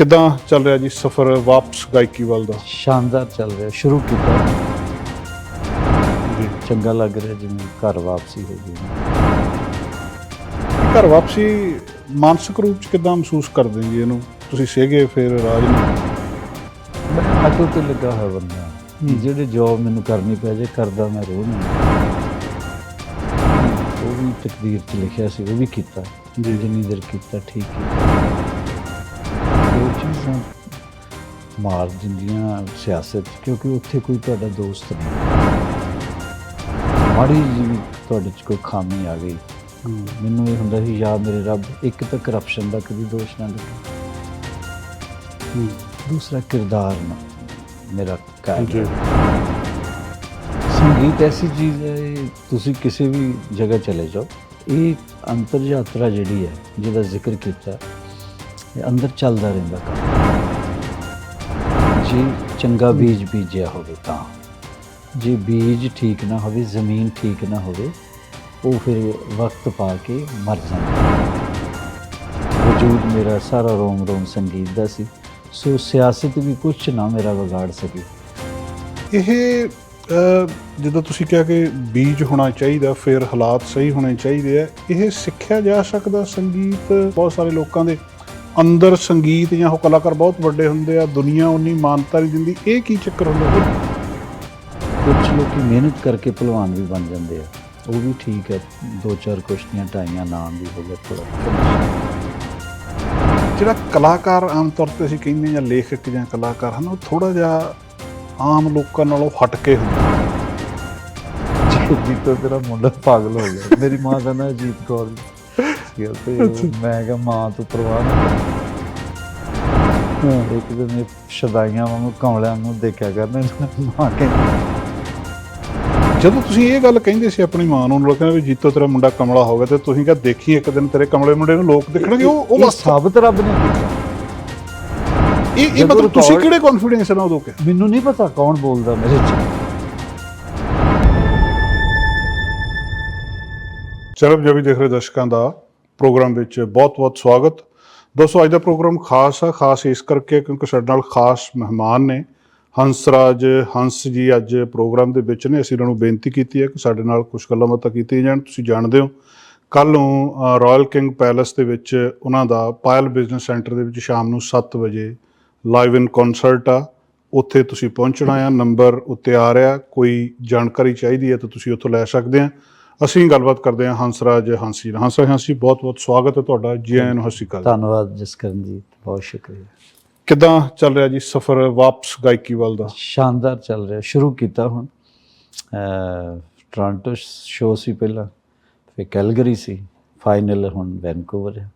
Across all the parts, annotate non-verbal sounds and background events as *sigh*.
ਕਿਦਾਂ ਚੱਲ ਰਿਹਾ ਜੀ ਸਫ਼ਰ ਵਾਪਸ ਗਾਇਕੀ ਵੱਲ ਦਾ? ਸ਼ਾਨਦਾਰ ਚੱਲ ਰਿਹਾ ਸ਼ੁਰੂ ਕੀਤਾ। ਜੀ ਚੰਗਾ ਲੱਗ ਰਿਹਾ ਜਿਵੇਂ ਘਰ ਵਾਪਸੀ ਹੋ ਗਈ। ਘਰ ਵਾਪਸੀ ਮਾਨਸਿਕ ਰੂਪ ਚ ਕਿਦਾਂ ਮਹਿਸੂਸ ਕਰਦੇ ਜੀ ਇਹਨੂੰ? ਤੁਸੀਂ ਸੀਗੇ ਫਿਰ ਰਾਜ ਨੂੰ? ਮੈਂ ਆਟੋ ਤੇ ਲੱਗਾ ਹੋਇਆ ਬੰਦਾ। ਹੂੰ। ਜਿਹੜੇ ਜੌਬ ਮੈਨੂੰ ਕਰਨੀ ਪੈ ਜੇ ਕਰਦਾ ਮੈਂ ਰੋਹ ਨਹੀਂ ਉਹ ਵੀ ਤਕਦੀਰ 'ਚ ਲਿਖਿਆ ਸੀ ਉਹ ਵੀ ਕੀਤਾ। ਜੀ। ਜਿੰਨੀ ਦੇਰ ਕੀਤਾ ਠੀਕ ਕੀਤਾ। ਚੀਜ਼ਾਂ ਮਾਰ ਦਿੰਦੀਆਂ ਸਿਆਸਤ ਕਿਉਂਕਿ ਉੱਥੇ ਕੋਈ ਤੁਹਾਡਾ ਦੋਸਤ ਨਹੀਂ। ਮਾੜੀ ਜਿਹੀ ਵੀ ਤੁਹਾਡੇ 'ਚ ਕੋਈ ਖਾਮੀ ਆ ਗਈ। ਮੈਨੂੰ ਇਹ ਹੁੰਦਾ ਸੀ ਯਾ ਮੇਰੇ ਰੱਬ ਇੱਕ ਤਾਂ ਕਰਪਸ਼ਨ ਦਾ ਕਦੀ ਦੋਸ਼ ਨਾ ਲੱਗੇ। ਦੂਸਰਾ ਕਿਰਦਾਰ ਨਾ ਮੇਰਾ ਕਾਇਮ ਜੀ। ਸੰਗੀਤ ਐਸੀ ਚੀਜ਼ ਹੈ ਤੁਸੀਂ ਕਿਸੇ ਵੀ ਜਗ੍ਹਾ ਚਲੇ ਜਾਓ। ਇਹ ਅੰਤਰ ਯਾਤਰਾ ਜਿਹੜੀ ਹੈ ਜਿਹਦਾ ਜ਼ਿਕਰ ਕੀਤਾ ਇਹ ਅੰਦਰ ਚੱਲਦਾ ਰਹਿੰਦਾ ਕੰਮ। ਜੇ ਚੰਗਾ ਬੀਜ ਬੀਜਿਆ ਹੋਵੇ ਤਾਂ। ਜੇ ਬੀਜ ਠੀਕ ਨਾ ਹੋਵੇ ਜ਼ਮੀਨ ਠੀਕ ਨਾ ਹੋਵੇ ਉਹ ਫਿਰ ਵਕਤ ਪਾ ਕੇ ਮਰ ਜਾਂਦਾ ਵਜੂਦ ਮੇਰਾ ਸਾਰਾ ਰੋਮ ਰੋਮ ਸੰਗੀਤ ਦਾ ਸੀ ਸੋ ਸਿਆਸਤ ਵੀ ਕੁਛ ਨਾ ਮੇਰਾ ਵਿਗਾੜ ਸਕੀ। ਇਹ ਅਹ, ਜਦੋਂ ਤੁਸੀਂ ਕਿਹਾ ਕਿ ਬੀਜ ਹੋਣਾ ਚਾਹੀਦਾ ਫਿਰ ਹਾਲਾਤ ਸਹੀ ਹੋਣੇ ਚਾਹੀਦੇ ਆ ਇਹ ਸਿੱਖਿਆ ਜਾ ਸਕਦਾ ਸੰਗੀਤ ਬਹੁਤ ਸਾਰੇ ਲੋਕਾਂ ਦੇ? ਅੰਦਰ ਸੰਗੀਤ ਜਾਂ ਉਹ ਕਲਾਕਾਰ ਬਹੁਤ ਵੱਡੇ ਹੁੰਦੇ ਆ ਦੁਨੀਆ ਉਨੀ ਮਾਨਤਾ ਨਹੀਂ ਦਿੰਦੀ ਇਹ ਕੀ ਚੱਕਰ ਹੁੰਦਾ? ਕੁਝ ਲੋਕੀ ਮਿਹਨਤ ਕਰਕੇ ਪਹਿਲਵਾਨ ਵੀ ਬਣ ਜਾਂਦੇ ਆ। ਉਹ ਵੀ ਠੀਕ ਹੈ ਦੋ ਚਾਰ ਕੁਸ਼ਤੀਆਂ ਢਾਈਆਂ ਨਾਮ ਵੀ ਹੋ ਗਿਆ ਥੋੜਾ ਜਿਹੜਾ ਕਲਾਕਾਰ ਆਮ ਤੌਰ ਤੇ ਅਸੀਂ ਕਹਿੰਦੇ ਜਾਂ ਲੇਖਕ ਜਾਂ ਕਲਾਕਾਰ ਹਨ ਉਹ ਥੋੜਾ ਜਿਹਾ ਆਮ ਲੋਕਾਂ ਨਾਲੋਂ ਹਟ ਕੇ ਹੁੰਦਾ ਜੀ ਤੋਂ ਤੇਰਾ ਮੁੰਡਾ ਪਾਗਲ ਹੋ ਗਿਆ ਮੇਰੀ ਮਾਂ ਦਾ ਨਾਂ ਜੀਤ ਕੌਰ ਸੀ ਤੇ ਮੈਂ ਕਿਹਾ ਮਾਂ ਤੂੰ ਪਰਵਾਹ ਨਾ ਇੱਕ ਦਿਨ ਇਹ ਸ਼ਦਾਈਆਂ ਵਾਂਗੂ ਕਮਲਿਆਂ ਨੂੰ ਦੇਖਿਆ ਕਰਨਾ ਮਾਂ ਕਹਿੰਦੀ ਜਦੋਂ ਤੁਸੀਂ ਇਹ ਗੱਲ ਕਹਿੰਦੇ ਸੀ ਆਪਣੀ ਮਾਂ ਨੂੰ ਲੋਕਾਂ ਵੀ ਜੀਤੋ ਤੇਰਾ ਮੁੰਡਾ ਕਮਲਾ ਹੋ ਗਿਆ ਤੇ ਤੁਸੀਂ ਕਿਹਾ ਦੇਖੀ ਇੱਕ ਦਿਨ ਤੇਰੇ ਕਮਲੇ ਮੁੰਡੇ ਨੂੰ ਲੋਕ ਦੇਖਣਗੇ ਉਹ ਉਹ ਸਾਬਤ ਰੱਬ ਨੇ ਕੀਤਾ। ਇਹ ਇਹ ਮਤਲਬ ਤੁਸੀਂ ਕਿਹੜੇ ਕੌਨਫੀਡੈਂਸ ਨਾਲ ਉਦੋਂ ਕਿਹਾ? ਮੈਨੂੰ ਨਹੀਂ ਪਤਾ ਕੌਣ ਬੋਲਦਾ ਮੇਰੇ ਚ। ਚਰਬ ਜਵੀ ਦੇਖ ਰਹੇ ਦਰਸ਼ਕਾਂ ਦਾ ਪ੍ਰੋਗਰਾਮ ਵਿੱਚ ਬਹੁਤ-ਬਹੁਤ ਸਵਾਗਤ। ਦੋਸਤੋ, ਅੱਜ ਦਾ ਪ੍ਰੋਗਰਾਮ ਖਾਸ ਆ, ਖਾਸ ਇਸ ਕਰਕੇ ਕਿਉਂਕਿ ਸਾਡੇ ਨਾਲ ਖਾਸ ਮਹਿਮਾਨ ਨੇ। ਹੰਸਰਾਜ ਹੰਸ ਜੀ ਅੱਜ ਪ੍ਰੋਗਰਾਮ ਦੇ ਵਿੱਚ ਨੇ। ਅਸੀਂ ਉਹਨਾਂ ਨੂੰ ਬੇਨਤੀ ਕੀਤੀ ਹੈ ਕਿ ਸਾਡੇ ਨਾਲ ਕੁਝ ਗੱਲਾਂ ਬਾਤਾਂ ਕੀਤੀਆਂ ਜਾਣ, ਤੁਸੀਂ ਜਾਣਦੇ ਹੋ। ਕੱਲ ਨੂੰ ਰਾਇਲ ਕਿੰਗ ਪੈਲਸ ਦੇ ਵਿੱਚ ਉਹਨਾਂ ਦਾ ਪਾਇਲ ਬਿਜ਼ਨਸ ਸੈਂਟਰ ਦੇ ਵਿੱਚ ਸ਼ਾਮ ਨੂੰ 7 ਵਜੇ ਲਾਈਵ ਇਨ ਕਨਸਰਟ ਆ। ਉੱਥੇ ਤੁਸੀਂ ਪਹੁੰਚਣਾ ਆ, ਨੰਬਰ ਉੱਤੇ ਆ ਰਿਹਾ। ਕੋਈ ਜਾਣਕਾਰੀ ਚਾਹੀਦੀ ਹੈ ਤਾਂ ਤੁਸੀਂ ਉੱਥੋਂ ਲੈ ਸਕਦੇ ਆ। ਅਸੀਂ ਗੱਲਬਾਤ ਕਰਦੇ ਹਾਂ ਹੰਸਰਾਜ ਹਾਂਸੀ ਨਾਲ। ਹੰਸਰਾਜ ਹਾਂਸੀ ਬਹੁਤ ਬਹੁਤ ਸਵਾਗਤ ਹੈ ਤੁਹਾਡਾ ਜੀ ਆਇਆਂ ਨੂੰ ਸ਼੍ਰੀ ਅਕਾਲ ਧੰਨਵਾਦ ਜਸਕਰਨ ਬਹੁਤ ਸ਼ੁਕਰੀਆ। ਕਿੱਦਾਂ ਚੱਲ ਰਿਹਾ ਜੀ ਸਫ਼ਰ ਵਾਪਸ ਗਾਇਕੀ ਵੱਲ ਦਾ? ਸ਼ਾਨਦਾਰ ਚੱਲ ਰਿਹਾ ਸ਼ੁਰੂ ਕੀਤਾ ਹੁਣ। ਅਹ, ਟੋਰਾਂਟੋ ਸ਼ੋਅ ਸੀ ਪਹਿਲਾਂ ਫਿਰ ਕੈਲਗਰੀ ਸੀ ਫਾਈਨਲ ਹੁਣ ਵੈਨਕੂਵਰ ਹੈ।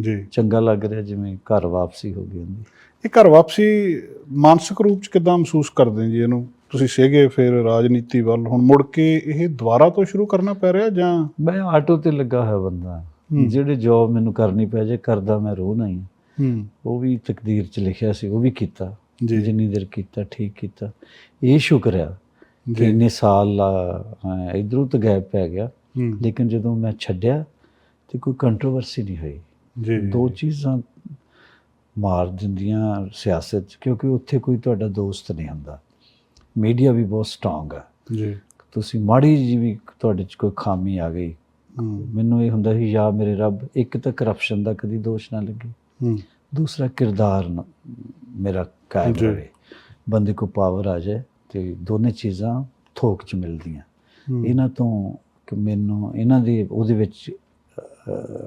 ਜੀ। ਚੰਗਾ ਲੱਗ ਰਿਹਾ ਜਿਵੇਂ ਘਰ ਵਾਪਸੀ ਹੋ ਗਈ ਹੁੰਦੀ। ਇਹ ਘਰ ਵਾਪਸੀ ਮਾਨਸਿਕ ਰੂਪ ਚ ਕਿੱਦਾਂ ਮਹਿਸੂਸ ਕਰਦੇ ਜੀ ਇਹਨੂੰ? ਤੁਸੀਂ ਸੀਗੇ ਫਿਰ ਰਾਜਨੀਤੀ ਵੱਲ ਹੁਣ ਮੁੜ ਕੇ ਇਹ ਦੁਬਾਰਾ ਤੋਂ ਸ਼ੁਰੂ ਕਰਨਾ ਪੈ ਰਿਹਾ ਜਾਂ? ਮੈਂ ਆਟੋ ਤੇ ਲੱਗਾ ਹੋਇਆ ਬੰਦਾ। ਜਿਹੜੇ ਜੌਬ ਮੈਨੂੰ ਕਰਨੀ ਪੈ ਜੇ ਕਰਦਾ ਮੈਂ ਰੋਹ ਨਹੀਂ ਉਹ ਵੀ ਤਕਦੀਰ 'ਚ ਲਿਖਿਆ ਸੀ ਉਹ ਵੀ ਕੀਤਾ। ਜਿੰਨੀ ਦੇਰ ਕੀਤਾ ਠੀਕ ਕੀਤਾ। ਇਹ ਸ਼ੁਕਰ ਆ ਕਿ ਇੰਨੇ ਸਾਲ ਇੱਧਰੋਂ ਤਾਂ ਗੈਪ ਪੈ ਗਿਆ। ਲੇਕਿਨ ਜਦੋਂ ਮੈਂ ਛੱਡਿਆ ਤੇ ਕੋਈ ਕੰਟਰੋਵਰਸੀ ਨਹੀਂ ਹੋਈ। ਜੀ ਦੋ ਚੀਜ਼ਾਂ ਮਾਰ ਦਿੰਦੀਆਂ ਸਿਆਸਤ ਕਿਉਂਕਿ ਉੱਥੇ ਕੋਈ ਤੁਹਾਡਾ ਦੋਸਤ ਨਹੀਂ ਹੁੰਦਾ। ਮੀਡੀਆ ਵੀ ਬਹੁਤ ਸਟਰੋਂਗ ਹੈ ਜੀ। ਤੁਸੀਂ ਮਾੜੀ ਜਿਹੀ ਵੀ ਤੁਹਾਡੇ 'ਚ ਕੋਈ ਖਾਮੀ ਆ ਗਈ ਮੈਨੂੰ ਇਹ ਹੁੰਦਾ ਸੀ ਯਾ ਮੇਰੇ ਰੱਬ ਇੱਕ ਤਾਂ ਕਰਪਸ਼ਨ ਦਾ ਕਦੀ ਦੋਸ਼ ਨਾ ਲੱਗੇ। ਦੂਸਰਾ ਕਿਰਦਾਰ ਮੇਰਾ ਕਾਇਮ ਜੀ। ਰਹੇ। ਬੰਦੇ ਕੋ ਪਾਵਰ ਆ ਜਾਏ ਤੇ ਦੋਨੇ ਚੀਜ਼ਾਂ ਥੋਕ 'ਚ ਮਿਲਦੀਆਂ। ਇਹਨਾਂ ਤੋਂ ਕਿ ਮੈਨੂੰ ਇਹਨਾਂ ਦੇ ਉਹਦੇ ਵਿੱਚ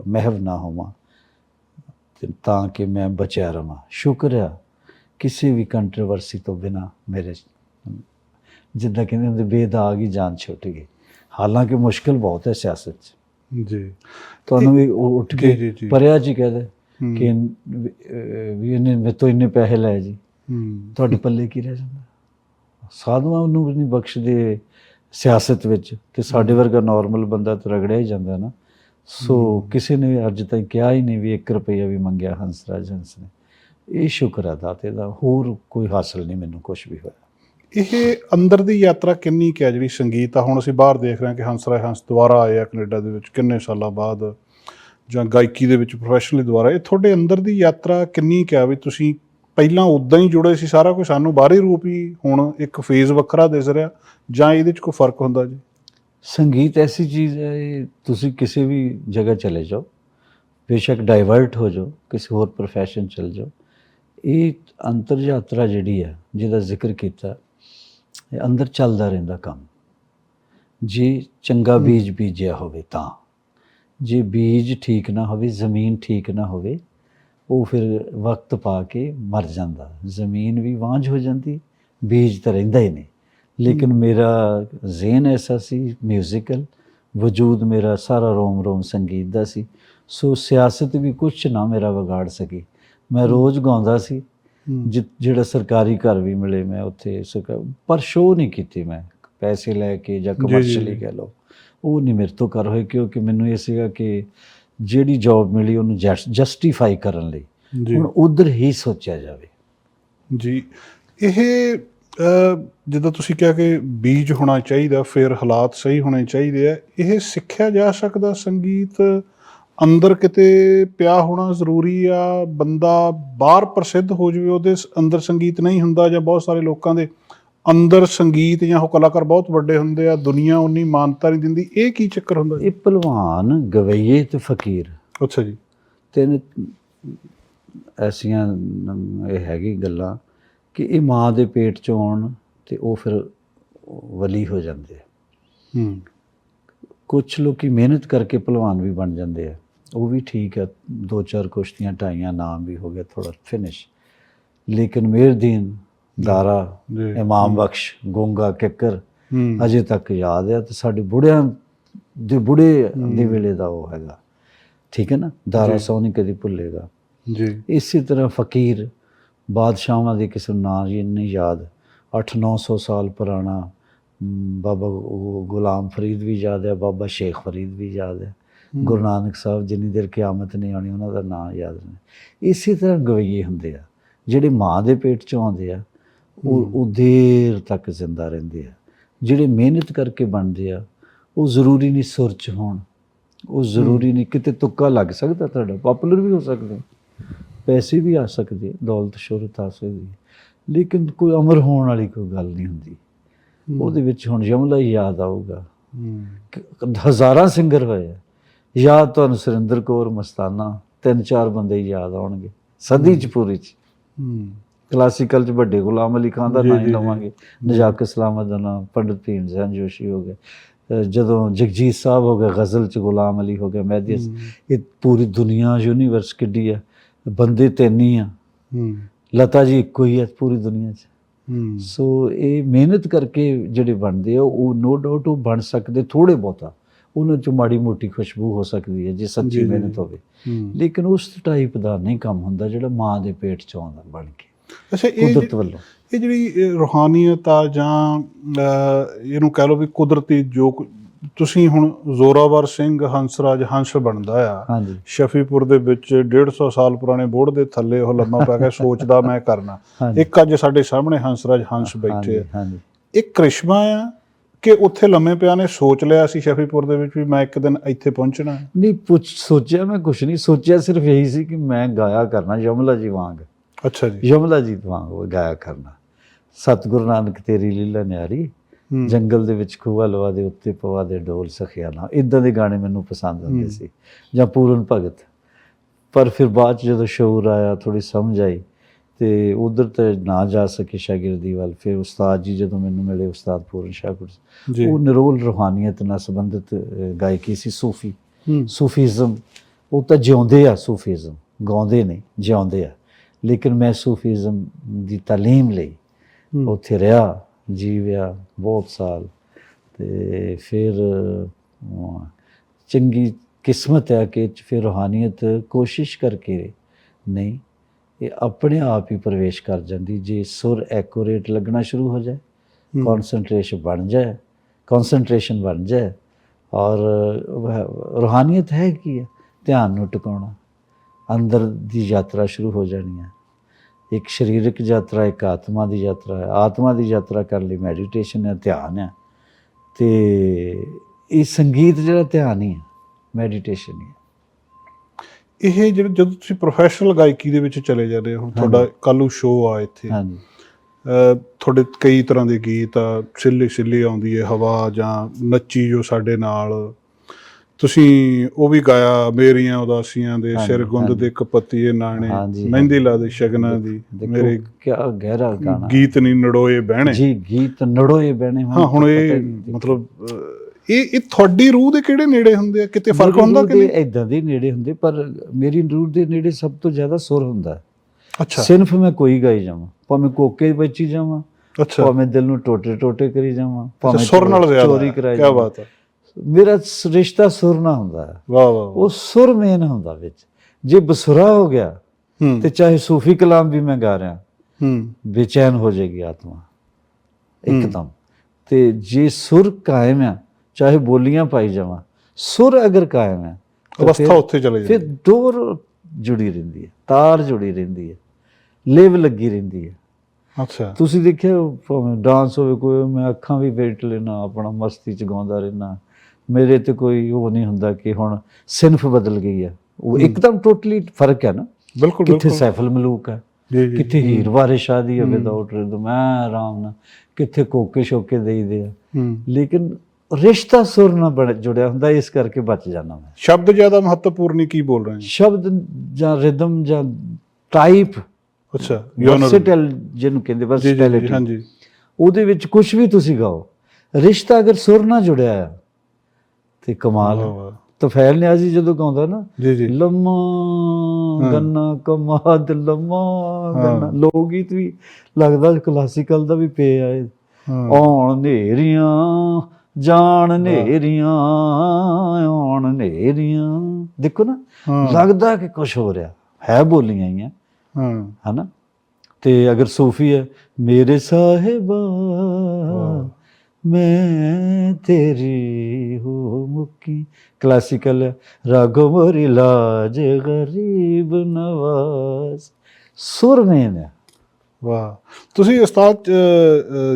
ਮਹਿਵ ਨਾ ਹੋਵਾਂ ਤੇ ਤਾਂ ਕਿ ਮੈਂ ਬਚਿਆ ਰਵਾਂ। ਸ਼ੁਕਰ ਆ ਕਿਸੇ ਵੀ ਕੰਟਰੋਵਰਸੀ ਤੋਂ ਬਿਨਾ ਮੇਰੇ ਜਿੱਦਾਂ ਕਹਿੰਦੇ ਹੁੰਦੇ ਬੇਦਾਗ ਹੀ ਜਾਨ ਛੁੱਟ ਗਈ। ਹਾਲਾਂਕਿ ਮੁਸ਼ਕਲ ਬਹੁਤ ਹੈ ਸਿਆਸਤ 'ਚ। ਜੀ। ਤੁਹਾਨੂੰ ਵੀ ਉੱਠ ਕੇ। ਪਰਿਆ ਜੀ ਕਹਦੇ। ਕਿ ਵੀ, ਇਹਨੇ ਮੇਰੇ ਤੋਂ ਇੰਨੇ ਪੈਸੇ ਲਏ ਜੀ। ਤੁਹਾਡੇ ਪੱਲੇ ਕੀ ਰਹਿ ਜਾਂਦਾ? ਸਾਧੂਆਂ ਨੂੰ ਵੀ ਨਹੀਂ ਬਖਸ਼ਦੇ ਸਿਆਸਤ ਵਿੱਚ ਤੇ ਸਾਡੇ ਵਰਗਾ ਨਾਰਮਲ ਬੰਦਾ ਤਾਂ ਰਗੜਿਆ ਹੀ ਜਾਂਦਾ ਨਾ। ਸੋ ਕਿਸੇ ਨੇ ਅੱਜ ਤਾਈਂ ਕਿਹਾ ਹੀ ਨਹੀਂ ਵੀ 1 ਰੁਪਈਆ ਵੀ ਮੰਗਿਆ ਹੰਸਰਾਜ ਹੰਸ ਨੇ। ਇਹ ਸ਼ੁਕਰ ਹੈ ਦਾਤੇ ਦਾ ਹੋਰ ਕੋਈ ਹਾਸਲ ਨਹੀਂ ਮੈਨੂੰ ਕੁਝ ਵੀ ਹੋਇਆ। ਇਹ ਅੰਦਰ ਦੀ ਯਾਤਰਾ ਕਿੰਨੀ ਕੁ ਹੈ? ਜਿਹੜੀ ਸੰਗੀਤ ਆ, ਹੁਣ ਅਸੀਂ ਬਾਹਰ ਦੇਖ ਰਹੇ ਹਾਂ ਕਿ ਹੰਸ ਰਾਏ ਹੰਸ ਦੁਬਾਰਾ ਆਏ ਆ ਕੈਨੇਡਾ ਦੇ ਵਿੱਚ ਕਿੰਨੇ ਸਾਲਾਂ ਬਾਅਦ, ਜਾਂ ਗਾਇਕੀ ਦੇ ਵਿੱਚ ਪ੍ਰੋਫੈਸ਼ਨਲੀ ਦੁਬਾਰਾ ਇਹ ਤੁਹਾਡੇ ਅੰਦਰ ਦੀ ਯਾਤਰਾ ਕਿੰਨੀ ਕੁ ਆ ਵੀ ਤੁਸੀਂ ਪਹਿਲਾਂ ਉਦਾਂ ਹੀ ਜੁੜੇ ਸੀ, ਸਾਰਾ ਕੁਝ ਸਾਨੂੰ ਬਾਹਰੀ ਰੂਪ ਹੀ ਹੁਣ ਇੱਕ ਫੇਜ਼ ਵੱਖਰਾ ਦਿਸ ਰਿਹਾ, ਜਾਂ ਇਹਦੇ 'ਚ ਕੋਈ ਫ਼ਰਕ ਹੁੰਦਾ ਜੀ? ਸੰਗੀਤ ਐਸੀ ਚੀਜ਼ ਹੈ ਤੁਸੀਂ ਕਿਸੇ ਵੀ ਜਗ੍ਹਾ ਚਲੇ ਜਾਓ, ਬੇਸ਼ੱਕ ਡਾਈਵਰਟ ਹੋ ਜਾਓ, ਕਿਸੇ ਹੋਰ profession ਚਲ ਜਾਓ, ਇਹ ਅੰਤਰ ਯਾਤਰਾ ਜਿਹੜੀ ਹੈ, ਜਿਹਦਾ ਜ਼ਿਕਰ ਕੀਤਾ ਇਹ ਅੰਦਰ ਚੱਲਦਾ ਰਹਿੰਦਾ ਕੰਮ। ਜੇ ਚੰਗਾ ਬੀਜ ਬੀਜਿਆ ਹੋਵੇ ਤਾਂ। ਜੇ ਬੀਜ ਠੀਕ ਨਾ ਹੋਵੇ ਜ਼ਮੀਨ ਠੀਕ ਨਾ ਹੋਵੇ ਉਹ ਫਿਰ ਵਕਤ ਪਾ ਕੇ ਮਰ ਜਾਂਦਾ। ਜ਼ਮੀਨ ਵੀ ਵਾਂਝ ਹੋ ਜਾਂਦੀ ਬੀਜ ਤਾਂ ਰਹਿੰਦਾ ਹੀ ਨਹੀਂ। ਲੇਕਿਨ ਮੇਰਾ ਜ਼ੇਨ ਐਸਾ ਸੀ ਮਿਊਜ਼ੀਕਲ ਵਜੂਦ ਮੇਰਾ ਸਾਰਾ ਰੋਮ ਰੋਮ ਸੰਗੀਤ ਦਾ ਸੀ। ਸੋ ਸਿਆਸਤ ਵੀ ਕੁਛ ਨਾ ਮੇਰਾ ਵਿਗਾੜ ਸਕੀ। ਮੈਂ ਰੋਜ਼ ਗਾਉਂਦਾ ਸੀ ਜਿਹੜਾ ਸਰਕਾਰੀ ਘਰ ਵੀ ਮਿਲੇ ਮੈਂ ਉੱਥੇ ਪਰ ਸ਼ੋਅ ਨਹੀਂ ਕੀਤੀ ਮੈਂ। ਪੈਸੇ ਲੈ ਕੇ ਜਾਂ ਕਮਰਸ਼ੀਅਲੀ। ਕਹਿ ਲਓ। ਉਹ ਨਹੀਂ ਮੇਰੇ ਤੋਂ ਕਰ ਹੋਏ ਕਿਉਂਕਿ ਮੈਨੂੰ ਇਹ ਸੀਗਾ ਕਿ ਜਿਹੜੀ ਜੌਬ ਮਿਲੀ ਉਹਨੂੰ ਜਸਟੀਫਾਈ ਕਰਨ ਲਈ। ਹੁਣ ਉਧਰ ਹੀ ਸੋਚਿਆ ਜਾਵੇ। ਜੀ। ਇਹ ਜਿੱਦਾਂ ਤੁਸੀਂ ਕਿਹਾ ਕਿ ਬੀਜ ਹੋਣਾ ਚਾਹੀਦਾ ਫਿਰ ਹਾਲਾਤ ਸਹੀ ਹੋਣੇ ਚਾਹੀਦੇ ਆ। ਇਹ ਸਿੱਖਿਆ ਜਾ ਸਕਦਾ ਸੰਗੀਤ ਅੰਦਰ ਕਿਤੇ ਪਿਆ ਹੋਣਾ ਜ਼ਰੂਰੀ ਆ ਬੰਦਾ ਬਾਹਰ ਪ੍ਰਸਿੱਧ ਹੋ ਜਾਵੇ ਉਹਦੇ ਅੰਦਰ ਸੰਗੀਤ ਨਹੀਂ ਹੁੰਦਾ ਜਾਂ ਬਹੁਤ ਸਾਰੇ ਲੋਕਾਂ ਦੇ ਅੰਦਰ ਸੰਗੀਤ ਜਾਂ ਉਹ ਕਲਾਕਾਰ ਬਹੁਤ ਵੱਡੇ ਹੁੰਦੇ ਆ ਦੁਨੀਆ ਉਨੀ ਮਾਨਤਾ ਨਹੀਂ ਦਿੰਦੀ ਇਹ ਕੀ ਚੱਕਰ ਹੁੰਦਾ ਇਹ ਭਲਵਾਨ ਗਵਈਏ ਤੇ ਫਕੀਰ। ਅੱਛਾ ਜੀ। ਤਿੰਨ ਐਸੀਆਂ ਇਹ ਹੈਗੀ ਗੱਲਾਂ ਕਿ ਇਹ ਮਾਂ ਦੇ ਪੇਟ ਚੋਂ ਆਉਣ ਤੇ ਉਹ ਫਿਰ ਵਲੀ ਹੋ ਜਾਂਦੇ ਹੂੰ। ਕੁਝ ਲੋਕੀ ਮਿਹਨਤ ਕਰਕੇ ਪਹਿਲਵਾਨ ਵੀ ਬਣ ਜਾਂਦੇ ਆ। ਉਹ ਵੀ ਠੀਕ ਹੈ ਦੋ ਚਾਰ ਕੁਸ਼ਤੀਆਂ ਢਾਈਆਂ ਨਾਮ ਵੀ ਹੋ ਗਿਆ ਥੋੜਾ ਫਿਨਿਸ਼ ਲੇਕਿਨ ਮੇਰਦੀਨ ਦਾਰਾ ਜੀ। ਇਮਾਮ ਬਖਸ਼ ਗੋਂਗਾ ਕਿੱਕਰ ਅਜੇ ਤੱਕ ਯਾਦ ਹੈ ਤੇ ਸਾਡੇ ਬੁੜਿਆਂ ਦੇ ਬੁੜੇ ਦੇ ਵੇਲੇ ਦਾ ਉਹ ਹੈਗਾ। ਠੀਕ ਹੈ ਨਾ? ਦਾਰਾ ਜੀ। ਸੋਨੀ ਕਦੀ ਭੁੱਲੇਗਾ। ਜੀ। ਇਸੇ ਤਰ੍ਹਾਂ ਫਕੀਰ ਬਾਦਸ਼ਾਹਾਂ ਦੀ ਕਿਸੇ ਨੂੰ ਹੀ ਨਹੀਂ ਯਾਦ 8-900 ਸਾਲ ਪੁਰਾਣਾ ਬਾਬਾ ਗੁਲਾਮ ਫਰੀਦ ਵੀ ਯਾਦ ਹੈ ਬਾਬਾ ਸ਼ੇਖ ਫਰੀਦ ਵੀ ਯਾਦ ਹੂੰ। ਗੁਰੂ ਨਾਨਕ ਸਾਹਿਬ ਜਿੰਨੀ ਦੇਰ ਕਿਆਮਤ ਨਹੀਂ ਆਉਣੀ ਉਹਨਾਂ ਦਾ ਨਾਂ ਯਾਦ ਨਹੀਂ ਇਸੇ ਤਰ੍ਹਾਂ ਗਵਈਏ ਹੁੰਦੇ ਆ ਜਿਹੜੇ ਮਾਂ ਦੇ ਪੇਟ ਚੋਂ ਆਉਂਦੇ ਆ ਉਹ ਉਹ ਦੇਰ ਤੱਕ ਜ਼ਿੰਦਾ ਰਹਿੰਦੇ ਆ। ਜਿਹੜੇ ਮਿਹਨਤ ਕਰਕੇ ਬਣਦੇ ਆ ਉਹ ਜ਼ਰੂਰੀ ਨਹੀਂ ਸੁਰ ਚ ਹੋਣ ਉਹ ਜ਼ਰੂਰੀ ਨਹੀਂ ਕਿਤੇ ਤੁੱਕਾ ਲੱਗ ਸਕਦਾ ਤੁਹਾਡਾ ਪਪੂਲਰ ਵੀ ਹੋ ਸਕਦੇ ਪੈਸੇ ਵੀ ਆ ਸਕਦੇ ਦੌਲਤ ਸ਼ੋਹਰਤ ਆ ਸਕਦੀ ਲੇਕਿਨ ਕੋਈ ਅਮਰ ਹੋਣ ਵਾਲੀ ਕੋਈ ਗੱਲ ਨਹੀਂ ਹੁੰਦੀ। ਉਹਦੇ ਵਿੱਚ ਹੁਣ ਯਮਲਾ ਹੀ ਯਾਦ ਆਊਗਾ। ਹਜ਼ਾਰਾਂ ਸਿੰਗਰ ਹੋਏ ਆ। ਯਾਦ ਤੁਹਾਨੂੰ ਸੁਰਿੰਦਰ ਕੌਰ ਮਸਤਾਨਾ ਤਿੰਨ ਚਾਰ ਬੰਦੇ ਹੀ ਯਾਦ ਆਉਣਗੇ। ਸਦੀ ਚ ਪੂਰੀ ਚ। ਕਲਾਸੀਕਲ ਚ ਵੱਡੇ ਗੁਲਾਮ ਅਲੀ ਖਾਨ ਦਾ ਜੀ, ਨਾਂ ਜੀ, ਹੀ ਜੀ। ਲਵਾਂਗੇ। ਨਜਾਕ ਇਸਲਾਮ ਦਾ ਨਾਮ ਪੰਡਿਤ ਭੀਮ ਸੈਨ ਜੋਸ਼ੀ ਹੋ ਗਏ। ਜਦੋਂ ਜਗਜੀਤ ਸਾਹਿਬ ਹੋ ਗਏ ਗਜ਼ਲ ਚ ਗੁਲਾਮ ਅਲੀ ਹੋ ਗਿਆ ਹਸਨ। ਇਹ ਪੂਰੀ ਦੁਨੀਆ ਯੂਨੀਵਰਸ ਕਿੱਡੀ ਆ। ਬੰਦੇ ਤਿੰਨ ਹੀ ਆ। ਲਤਾ ਜੀ ਇੱਕੋ ਹੀ ਆ ਪੂਰੀ ਦੁਨੀਆ 'ਚ। ਸੋ ਇਹ ਮਿਹਨਤ ਕਰਕੇ ਜਿਹੜੇ ਬਣਦੇ ਆ ਉਹ ਨੋ ਡਾਊਟ ਉਹ ਬਣ ਸਕਦੇ ਥੋੜੇ ਬਹੁਤਾ। ਉਹਨਾਂ 'ਚ ਮਾੜੀ ਮੋਟੀ ਖੁਸ਼ਬੂ ਹੋ ਸਕਦੀ ਹੈ ਜੇ ਸੱਚੀ ਮਿਹਨਤ। ਹੋਵੇ। ਲੇਕਿਨ ਉਸ ਟਾਈਪ ਦਾ ਨਹੀਂ ਕੰਮ ਹੁੰਦਾ ਜਿਹੜਾ ਮਾਂ ਦੇ ਪੇਟ 'ਚ ਆਉਂਦਾ ਬਣ ਕੇ ਅੱਛਾ ਇਹ ਕੁਦਰਤ ਵੱਲੋਂ। ਇਹ ਜਿਹੜੀ ਰੂਹਾਨੀਅਤ ਆ ਜਾਂ ਇਹਨੂੰ ਕਹਿ ਲਓ ਵੀ ਕੁਦਰਤੀ ਜੋ ਤੁਸੀਂ ਹੁਣ ਜ਼ੋਰਾਵਰ ਸਿੰਘ ਹੰਸਰਾਜ ਹੰਸ ਬਣਦਾ ਆ ਸ਼ਫੀਪੁਰ ਦੇ ਵਿੱਚ 150 ਸਾਲ ਪੁਰਾਣੇ ਬੋਰਡ ਦੇ ਥੱਲੇ ਉਹ ਲੰਮਾ ਪੈ ਕੇ ਸੋਚਦਾ ਮੈਂ ਕਰਨਾ। ਇੱਕ ਅੱਜ ਸਾਡੇ ਸਾਹਮਣੇ ਹੰਸਰਾਜ ਹੰਸ ਬੈਠੇ ਆ। ਇਹ ਕ੍ਰਿਸ਼ਮਾ ਆ ਕਿ ਉੱਥੇ ਲੰਮੇ ਪਿਆ ਨੇ ਸੋਚ ਲਿਆ ਸੀ ਸ਼ਫੀਪੁਰ ਦੇ ਵਿੱਚ ਵੀ ਮੈਂ ਇੱਕ ਦਿਨ ਇੱਥੇ ਪਹੁੰਚਣਾ ਹੈ। ਨਹੀਂ ਪੁੱਛ ਸੋਚਿਆ ਮੈਂ ਕੁਛ ਨਹੀਂ ਸੋਚਿਆ ਸਿਰਫ ਇਹੀ ਸੀ ਕਿ ਮੈਂ ਗਾਇਆ ਕਰਨਾ ਯਮਲਾ ਜੀ ਵਾਂਗ। ਅੱਛਾ ਜੀ। ਯਮਲਾ ਜੀ ਵਾਂਗ ਉਹ ਗਾਇਆ ਕਰਨਾ। ਸਤਿਗੁਰੂ ਨਾਨਕ ਤੇਰੀ ਲੀਲਾ ਨਿਆਰੀ ਜੰਗਲ ਦੇ ਵਿੱਚ ਖੂਆ ਲਵਾ ਦੇ ਉੱਤੇ ਪਵਾ ਦੇ ਡੋਲ ਸਖਿਆ ਨਾ। ਇਦਾਂ ਦੇ ਗਾਣੇ ਮੈਨੂੰ ਪਸੰਦ ਆਉਂਦੇ। ਸੀ। ਜਾਂ ਪੂਰਨ ਭਗਤ। ਪਰ ਫਿਰ ਬਾਅਦ ਜਦੋਂ ਸ਼ੌਰ ਆਇਆ ਥੋੜੀ ਸਮਝ ਆਈ ਤੇ ਉਧਰ ਤੇ ਨਾ ਜਾ ਸਕੇ ਸ਼ਾਗਿਰਦੀ ਵੱਲ। ਫਿਰ ਉਸਤਾਦ ਜੀ ਜਦੋਂ ਮੈਨੂੰ ਮਿਲੇ ਉਸਤਾਦ ਪੂਰਨ ਜੀ। ਉਹ ਨਿਰੋਲ ਰੂਹਾਨੀਅਤ ਨਾਲ ਸੰਬੰਧਿਤ ਗਾਇਕੀ ਸੀ ਸੂਫੀ। ਸੂਫੀਜ਼ਮ ਉਹ ਤਾਂ ਜਿਉਂਦੇ ਆ ਸੂਫੀਜ਼ਮ। ਗਾਉਂਦੇ ਨਹੀਂ ਜਿਉਂਦੇ ਆ। ਲੇਕਿਨ ਮੈਂ ਸੂਫੀਜ਼ਮ ਦੀ ਤਾਲੀਮ ਲਈ ਉੱਥੇ ਰਿਹਾ ਜੀਵਿਆ ਬਹੁਤ ਸਾਲ। ਤੇ ਫਿਰ ਚੰਗੀ ਕਿਸਮਤ ਹੈ ਕਿ ਫਿਰ ਰੂਹਾਨੀਅਤ ਕੋਸ਼ਿਸ਼ ਕਰਕੇ ਨਹੀਂ ਇਹ ਆਪਣੇ ਆਪ ਹੀ ਪ੍ਰਵੇਸ਼ ਕਰ ਜਾਂਦੀ ਜੇ ਸੁਰ ਐਕੂਰੇਟ ਲੱਗਣਾ ਸ਼ੁਰੂ ਹੋ ਜਾਏ ਕਨਸੈਂਟਰੇਸ਼ਨ ਬਣ ਜਾਏ ਕਨਸੈਂਟਰੇਸ਼ਨ ਬਣ ਜਾਏ ਔਰ ਰੂਹਾਨੀਅਤ ਹੈ ਕੀ ਹੈ? ਧਿਆਨ ਨੂੰ ਟਿਕਾਉਣਾ। ਅੰਦਰ ਦੀ ਯਾਤਰਾ ਸ਼ੁਰੂ ਹੋ ਜਾਣੀ ਹੈ। ਇੱਕ ਸਰੀਰਕ ਯਾਤਰਾ ਇੱਕ ਆਤਮਾ ਦੀ ਯਾਤਰਾ ਹੈ। ਆਤਮਾ ਦੀ ਯਾਤਰਾ ਕਰਨ ਲਈ ਮੈਡੀਟੇਸ਼ਨ ਹੈ ਧਿਆਨ ਹੈ। ਤੇ ਇਹ ਸੰਗੀਤ ਜਿਹੜਾ ਧਿਆਨ ਹੀ ਹੈ ਮੈਡੀਟੇਸ਼ਨ ਹੀ ਹੈ। ਇਹ ਜਿਹੜੇ ਜਦੋਂ ਤੁਸੀਂ ਪ੍ਰੋਫੈਸ਼ਨਲ ਗਾਇਕੀ ਦੇ ਵਿੱਚ ਚਲੇ ਜਾਂਦੇ ਹੋ ਤੁਹਾਡਾ ਕੱਲੂ ਸ਼ੋਅ ਆ ਇੱਥੇ। ਹਾਂਜੀ। ਤੁਹਾਡੇ ਕਈ ਤਰ੍ਹਾਂ ਦੇ ਗੀਤ ਆ ਸਿੱਲੀ ਸਿੱਲੀ ਆਉਂਦੀ ਹੈ ਹਵਾ ਜਾਂ ਨੱਚੀ ਜੋ ਸਾਡੇ ਨਾਲ। ਤੁਸੀਂ ਉਹ ਵੀ ਗਾਇਆ ਮੇਰੀਆਂ ਉਦਾਸੀਆਂ ਦੇ ਸਿਰ ਗੁੰਦ। ਦੇ ਕਪੱਤੀਏ ਨਾਣੇ ਮਹਿੰਦੀ ਲਾ ਦੇ ਸ਼ਗਨਾਂ ਦੀ ਮੇਰੇ ਕੀ ਗਹਿਰਾ ਗਾਣਾ। ਗੀਤ ਨਹੀਂ ਨੜੋਏ ਬਹਿਣੇ। ਜੀ ਗੀਤ ਨੜੋਏ ਬਹਿਣੇ ਹਾਂ ਹੁਣ ਇਹ ਮਤਲਬ ਇਹ ਇਹ ਤੁਹਾਡੀ ਰੂਹ ਦੇ ਕਿਹੜੇ ਨੇੜੇ ਹੁੰਦੇ ਆ? ਕਿਤੇ ਫ਼ਰਕ ਹੁੰਦਾ ਕਿ ਨਹੀਂ? ਇਦਾਂ ਦੇ ਨੇੜੇ ਹੁੰਦੇ ਪਰ ਮੇਰੀ ਰੂਹ ਦੇ ਨੇੜੇ ਸਭ ਤੋਂ ਜ਼ਿਆਦਾ ਸੁਰ ਹੁੰਦਾ। ਹੈ। ਅੱਛਾ। ਸਿਰਫ ਮੈਂ ਕੋਈ ਗਾਈ ਜਾਵਾਂ। ਭਾਵੇਂ ਕੋਕੇ ਵਿੱਚ ਹੀ ਜਾਵਾਂ ਅੱਛਾ। ਭਾਵੇਂ ਦਿਲ ਨੂੰ ਟੋਟੇ ਟੋਟੇ ਕਰੀ ਜਾਵਾਂ ਭਾਵੇਂ ਸੁਰ ਨਾਲ ਜ਼ਿਆਦਾ ਚੋਰੀ ਕਰਾਈ ਕੀ। ਬਾਤ ਹੈ। ਮੇਰਾ ਰਿਸ਼ਤਾ ਸੁਰ ਨਾਲ ਹੁੰਦਾ ਹੈ। ਵਾਹ ਵਾਹ। ਉਹ ਸੁਰ ਮੇਨ ਹੁੰਦਾ ਵਿੱਚ। ਜੇ ਬਸੁਰਾ ਹੋ ਗਿਆ ਹੂੰ। ਤੇ ਚਾਹੇ ਸੂਫੀ ਕਲਾਮ ਵੀ ਮੈਂ ਗਾ ਰਿਹਾ। ਹੂੰ। ਬੇਚੈਨ ਹੋ ਜਾਏਗੀ ਆਤਮਾ। ਇੱਕਦਮ। ਤੇ ਜੇ ਸੁਰ ਕਾਇਮ ਆ ਚਾਹੇ ਬੋਲੀਆਂ ਪਾਈ ਜਾਵਾਂ ਸੁਰ ਅਗਰ ਕਾਇਮ ਹੈ ਅਵਸਥਾ ਫਿਰ- ਉੱਥੇ ਚਲੇ ਫਿਰ ਜਾਂਦੀ ਡੋਰ ਜੁੜੀ ਰਹਿੰਦੀ ਹੈ ਤਾਰ ਜੁੜੀ ਰਹਿੰਦੀ ਹੈ ਲੇਵ ਲੱਗੀ ਰਹਿੰਦੀ ਹੈ। ਅੱਛਾ। ਤੁਸੀਂ ਦੇਖਿਆ ਡਾਂਸ ਹੋਵੇ ਕੋਈ ਮੈਂ ਅੱਖਾਂ ਵੀ ਵੇਟ ਲੈਣਾ ਆਪਣਾ ਮਸਤੀ ਚ ਗਾਉਂਦਾ ਰਹਿਣਾ ਮੇਰੇ ਤੇ ਕੋਈ ਉਹ ਨਹੀਂ ਹੁੰਦਾ ਕਿ ਹੁਣ ਸਿਨਫ ਬਦਲ ਗਈ ਹੈ। ਉਹ ਇੱਕਦਮ ਟੋਟਲੀ ਫ਼ਰਕ ਹੈ ਨਾ? ਬਿਲਕੁਲ ਕਿੱਥੇ ਸੈਫਲ ਮਲੂਕ ਹੈ ਕਿੱਥੇ ਹੀਰ ਵਾਰੇ ਸ਼ਾਦੀ ਹੈ ਵਿਦਆਊਟ ਰਿਦਮ ਮੈਂ ਆਰਾਮ ਨਾਲ ਕਿੱਥੇ ਕੋਕੇ ਸ਼ੋਕੇ ਦੇਈਦੇ ਆ। ਲੇਕਿਨ ਰਿਸ਼ਤਾ ਸੁਰ ਨਾਲ ਬੜ ਜੁੜਿਆ ਹੁੰਦਾ ਇਸ ਕਰਕੇ ਬਚ ਜਾਣਾ ਮੈਂ। ਸ਼ਬਦ ਜ਼ਿਆਦਾ ਮਹੱਤਵਪੂਰਨ ਨਹੀਂ ਕੀ ਬੋਲ ਰਹੇ ਹੋ? ਸ਼ਬਦ ਜਾਂ ਰਿਦਮ ਜਾਂ ਟਾਈਪ ਅੱਛਾ ਵਰਸਟਲ ਜਿਹਨੂੰ ਕਹਿੰਦੇ ਵਰਸਟੈਲਿਟੀ ਹਾਂਜੀ। ਉਹਦੇ ਵਿੱਚ ਕੁਝ ਵੀ ਤੁਸੀਂ ਗਾਓ। ਰਿਸ਼ਤਾ ਅਗਰ ਸੁਰ ਨਾਲ ਜੁੜਿਆ ਆ ਤੇ ਕਮਾਲ ਹੈ ਤਫੈਲ ਨਿਆਜ਼ੀ ਜਦੋਂ ਗਾਉਂਦਾ ਨਾ ਜੀ ਜੀ। ਲੰਮਾ ਹਾਂ। ਗੰਨਾ ਕਮਾਦ ਲੰਮਾ ਗੰਨਾ ਹਾਂ। ਲੋਕ ਗੀਤ ਵੀ ਲੱਗਦਾ ਕਲਾਸੀਕਲ ਦਾ ਵੀ ਪਿਆ ਹੈ ਹਾਂ। ਆਉਣ ਨੇਰੀਆਂ ਜਾਣ ਨੇਰੀਆਂ ਆਉਣ ਨੇਰੀਆਂ। ਦੇਖੋ ਨਾ ਲੱਗਦਾ ਕਿ ਕੁਝ ਹੋ ਰਿਹਾ ਹੈ ਬੋਲੀਆਂ ਹੀ ਆ। ਹਾਂ। ਹਨਾ? ਤੇ ਅਗਰ ਸੂਫੀ ਹੈ ਮੇਰੇ ਸਾਹਿਬਾ। ਮੈਂ ਤੇਰੀ ਹੋ ਮੁਕੀ। ਕਲਾਸੀਕਲ ਰਾਗੋ ਮੋਰੀ ਲਾਜ ਗਰੀਬ ਨਵਾਜ਼। ਸੁਰ ਮੇਂ ਵਾਹ। ਤੁਸੀਂ ਉਸਤਾਦ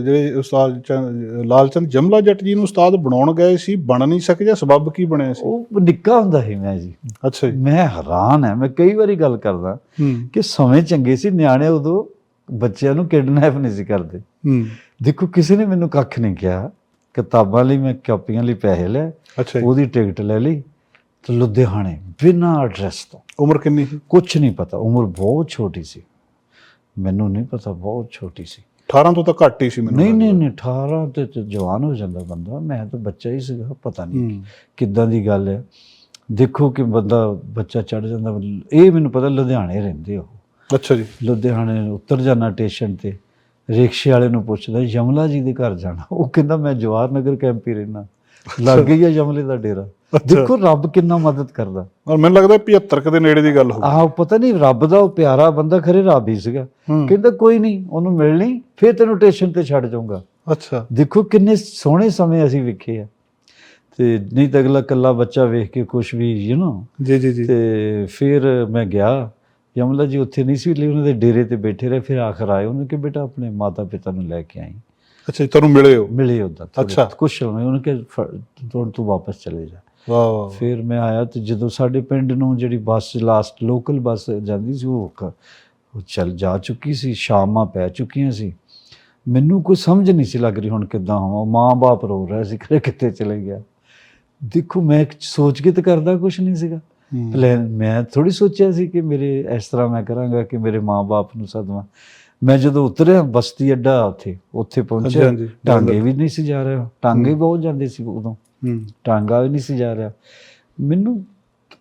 ਜਿਹੜੇ ਉਸਤਾਦ ਚੰਦ- ਲਾਲ ਚੰਦ ਜਮਲਾ ਜੱਟ ਜੀ ਨੂੰ ਉਸਤਾਦ ਬਣਾਉਣ ਗਏ ਸੀ ਬਣ ਨਹੀਂ ਸਕੇ ਜਾਂ ਸਬਬ ਕੀ ਬਣਿਆ ਸੀ? ਉਹ ਨਿੱਕਾ ਹੁੰਦਾ ਸੀ ਮੈਂ ਜੀ। ਅੱਛਾ ਜੀ। ਮੈਂ ਹੈਰਾਨ ਹੈ ਮੈਂ ਕਈ ਵਾਰੀ ਗੱਲ ਕਰਦਾ ਕਿ ਸਮੇਂ ਚੰਗੇ ਸੀ ਨਿਆਣੇ ਉਦੋਂ ਬੱਚਿਆਂ ਨੂੰ ਕਿਡਨੈਪ ਨਹੀਂ ਸੀ ਕਰਦੇ। ਦੇਖੋ ਕਿਸੇ ਨੇ ਮੈਨੂੰ ਕੱਖ ਨਹੀਂ ਕਿਹਾ। ਕਿਤਾਬਾਂ ਲਈ ਮੈਂ ਕਾਪੀਆਂ ਲਈ ਪੈਸੇ ਜੀ। ਉਹਦੀ ਟਿਕਟ ਲੈ ਲਈ ਤੇ ਲੁਧਿਆਣੇ ਬਿਨਾਂ ਐਡਰੈਸ ਤੋਂ। ਉਮਰ ਕਿੰਨੀ ਸੀ? ਕੁਝ ਨਹੀਂ ਪਤਾ ਉਮਰ ਬਹੁਤ ਛੋਟੀ ਸੀ। ਮੈਨੂੰ ਨਹੀਂ ਪਤਾ ਬਹੁਤ ਛੋਟੀ ਸੀ। 18 ਤੋਂ ਤਾਂ ਘੱਟ ਹੀ ਸੀ ਮੈਨੂੰ ਨਹੀਂ ਨਹੀਂ। ਨਹੀਂ 18 ਤੇ ਤੇ ਜਵਾਨ ਹੋ ਜਾਂਦਾ ਬੰਦਾ। ਮੈਂ ਤਾਂ ਬੱਚਾ ਹੀ ਸੀਗਾ ਪਤਾ ਨਹੀਂ ਕਿੱਦਾਂ ਦੀ ਗੱਲ ਹੈ। ਦੇਖੋ ਕਿ ਬੰਦਾ ਬੱਚਾ ਚੜ ਜਾਂਦਾ ਇਹ ਮੈਨੂੰ ਪਤਾ ਲੁਧਿਆਣੇ ਰਹਿੰਦੇ ਉਹ। ਅੱਛਾ ਜੀ। ਲੁਧਿਆਣੇ ਉਤਰ ਜਾਣਾ ਸਟੇਸ਼ਨ ਤੇ ਰਿਕਸ਼ੇ ਵਾਲੇ ਨੂੰ ਪੁੱਛਦਾ ਯਮਲਾ ਜੀ ਦੇ ਘਰ ਜਾਣਾ। ਉਹ ਕਹਿੰਦਾ ਮੈਂ ਨਗਰ ਕੈਂਪ ਹੀ ਰਹਿਣਾ ਲੱਗ ਗਈ ਆ ਯਮਲੇ ਦਾ ਡੇਰਾ। ਦੇਖੋ ਰੱਬ ਕਿੰਨਾ ਮਦਦ ਕਰਦਾ। ਔਰ ਮੈਨੂੰ ਲੱਗਦਾ 75 ਕੁ ਦੇ ਨੇੜੇ ਦੀ ਗੱਲ ਹੋਊ ਆਹ ਪਤਾ ਨਹੀਂ ਰੱਬ ਦਾ ਉਹ ਪਿਆਰਾ ਬੰਦਾ ਖਰੇ ਰੱਬ ਹੀ ਸੀਗਾ। ਕਹਿੰਦਾ ਕੋਈ ਨਹੀਂ ਉਹਨੂੰ ਮਿਲਣੀ ਫਿਰ ਤੈਨੂੰ ਸਟੇਸ਼ਨ ਤੇ ਛੱਡ ਜਾਊਂਗਾ। ਅੱਛਾ। ਦੇਖੋ ਕਿੰਨੇ ਸੋਹਣੇ ਸਮੇਂ ਅਸੀਂ ਵੇਖੇ ਆ। ਤੇ ਨਹੀਂ ਤਾਂ ਅਗਲਾ ਕੱਲਾ ਬੱਚਾ ਵੇਖ ਕੇ ਕੁਝ ਵੀ ਯੂ نو ਜੀ ਜੀ ਜੀ। ਤੇ ਫਿਰ ਮੈਂ ਗਿਆ। ਯਮਲਾ ਜੀ ਉੱਥੇ ਨਹੀਂ ਸੀ ਲਈ ਉਹਨਾਂ ਦੇ ਡੇਰੇ ਤੇ ਬੈਠੇ ਰਹੇ ਫਿਰ ਆਖਰ ਆਏ। ਉਹਨੇ ਕਿ ਬੇਟਾ ਆਪਣੇ ਮਾਤਾ ਪਿਤਾ ਨੂੰ ਲੈ ਕੇ ਆਈ। ਅੱਛਾ ਜੀ ਤੁਹਾਨੂੰ ਮਿਲੇ ਹੋ? ਮਿਲੇ ਉਦਾਂ ਅੱਛਾ। ਕੁਛ ਸਮੇਂ ਉਹਨੇ ਕਿ ਤੂੰ ਤੂੰ ਵਾਪਸ ਚਲੇ ਜਾ। ਵਾਹ ਵਾਹ ਫਿਰ ਮੈਂ ਆਇਆ ਤੇ ਜਦੋਂ ਸਾਡੇ ਪਿੰਡ ਨੂੰ ਜਿਹੜੀ ਬੱਸ ਲਾਸਟ ਲੋਕਲ ਬੱਸ ਜਾਂਦੀ ਸੀ ਉਹ ਕ- ਉਹ ਚੱਲ ਜਾ ਚੁੱਕੀ ਸੀ ਸ਼ਾਮਾਂ ਪੈ ਚੁੱਕੀਆਂ ਸੀ। ਮੈਨੂੰ ਕੋਈ ਸਮਝ ਨਹੀਂ ਸੀ ਲੱਗ ਰਹੀ ਹੁਣ ਕਿੱਦਾਂ ਹੋਵਾਂ। ਮਾਂ-ਬਾਪ ਰੋ ਰਿਹਾ ਸੀ ਕਿ ਕਿੱਥੇ ਚਲੇ ਗਿਆ। ਦੇਖੋ ਮੈਂ ਇੱਕ ਸੋਚ ਕੇ ਤੇ ਕਰਦਾ ਕੁਝ ਨਹੀਂ ਸੀਗਾ। ਹੂੰ। ਪਲਾਨ ਮੈਂ ਥੋੜੀ ਸੋਚਿਆ ਸੀ ਕਿ ਮੇਰੇ ਇਸ ਤਰ੍ਹਾਂ ਮੈਂ ਕਰਾਂਗਾ ਕਿ ਮੇਰੇ ਮਾਂ-ਬਾਪ ਨੂੰ ਸਦਮਾ। ਮੈਂ ਜਦੋਂ ਉਤਰਿਆ ਬਸਤੀ ਅੱਡਾ ਉੱਥੇ ਉੱਥੇ ਪਹੁੰਚਿਆ ਟਾਂਗੇ ਵੀ ਨਹੀਂ ਸੀ ਜਾ ਰਿਹਾ। ਟਾਂਗੇ ਬਹੁਤ ਜਾਂਦੇ ਸੀ ਉਦੋਂ। ਹੂੰ। ਟਾਂਗਾ ਵੀ ਨਹੀਂ ਸੀ ਜਾ ਰਿਹਾ। ਮੈਨੂੰ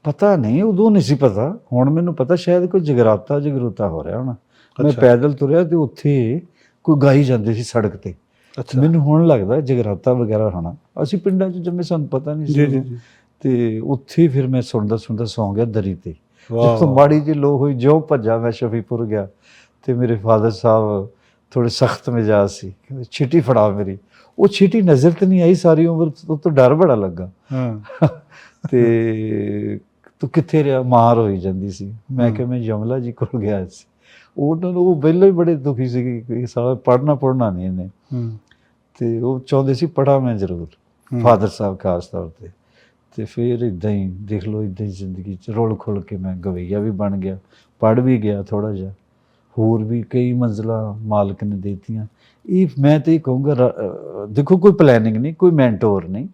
ਪਤਾ ਨਹੀਂ ਉਦੋਂ ਨਹੀਂ ਸੀ ਪਤਾ। ਹੁਣ ਮੈਨੂੰ ਪਤਾ ਸ਼ਾਇਦ ਕੋਈ ਜਗਰਾਤਾ ਜਗਰੂਤਾ ਹੋ ਰਿਹਾ ਹੋਣਾ। ਮੈਂ। ਪੈਦਲ ਤੁਰਿਆ ਤੇ ਉੱਥੇ ਕੋਈ ਗਾਈ ਜਾਂਦੇ ਸੀ ਸੜਕ ਤੇ। ਅੱਛਾ। ਮੈਨੂੰ ਹੁਣ ਲੱਗਦਾ ਜਗਰਾਤਾ ਵਗੈਰਾ ਹੋਣਾ। ਅਸੀਂ ਪਿੰਡਾਂ 'ਚ ਜੰਮੇ ਸਾਨੂੰ ਪਤਾ ਨਹੀਂ ਸੀ ਜੀ ਜੀ। ਜੀ। ਤੇ ਉੱਥੇ ਫਿਰ ਮੈਂ ਸੁਣਦਾ ਸੁਣਦਾ ਸੌਂ ਗਿਆ ਦਰੀ ਤੇ। ਵਾਹ ਜਦੋਂ ਮਾੜੀ ਜਿਹੀ ਲੋ ਹੋਈ ਜਿਉਂ ਭੱਜਾ ਮੈਂ ਸ਼ਫੀਪੁਰ ਗਿਆ। ਤੇ ਮੇਰੇ ਫਾਦਰ ਸਾਹਿਬ ਥੋੜੇ ਸਖਤ ਮਿਜਾਜ ਸੀ। ਕਹਿੰਦੇ ਛਿੱਟੀ ਫੜਾ ਮੇਰੀ। ਉਹ ਛਿੱਟੀ ਨਜ਼ਰ ਤੇ ਨਹੀਂ ਆਈ ਸਾਰੀ ਉਮਰ ਉਹ ਤੋਂ ਡਰ ਬੜਾ ਲੱਗਾ। ਹਾਂ। *laughs* ਤੇ ਤੂੰ ਕਿੱਥੇ ਰਿਹਾ? ਮਾਰ ਹੋਈ ਜਾਂਦੀ ਸੀ। ਮੈਂ ਕਿਹਾ ਮੈਂ ਯਮਲਾ ਜੀ ਕੋਲ ਗਿਆ ਸੀ। ਉਹਨਾਂ ਨੂੰ ਉਹ ਪਹਿਲਾਂ ਹੀ ਬੜੇ ਦੁਖੀ ਸੀ ਕਿ ਇਹ ਸਾਲਾ ਪੜਨਾ ਪੜਨਾ ਨਹੀਂ ਇਹਨੇ। ਤੇ ਉਹ ਚਾਹੁੰਦੇ ਸੀ ਪੜਾ ਮੈਂ ਜ਼ਰੂਰ। ਫਾਦਰ ਸਾਹਿਬ ਖਾਸ ਤੌਰ ਤੇ। ਤੇ ਫਿਰ ਇਦਾਂ ਹੀ ਦੇਖ ਲਓ ਇਦਾਂ ਹੀ ਜ਼ਿੰਦਗੀ ਚ ਰੋਲ ਖੁੱਲ ਕੇ ਮੈਂ ਗਵਈਆ ਵੀ ਬਣ ਗਿਆ। ਪੜ ਵੀ ਗਿਆ ਥੋੜਾ ਜਿਹਾ। ਹੋਰ ਵੀ ਕਈ ਮੰਜ਼ਲਾਂ ਮਾਲਕ ਨੇ ਦਿੱਤੀਆਂ। ਇਹ ਮੈਂ ਤੇ ਕਹੂੰਗਾ ਦੇਖੋ ਕੋਈ ਪਲੈਨਿੰਗ ਨਹੀਂ ਕੋਈ ਮੈਂਟੋਰ ਨਹੀਂ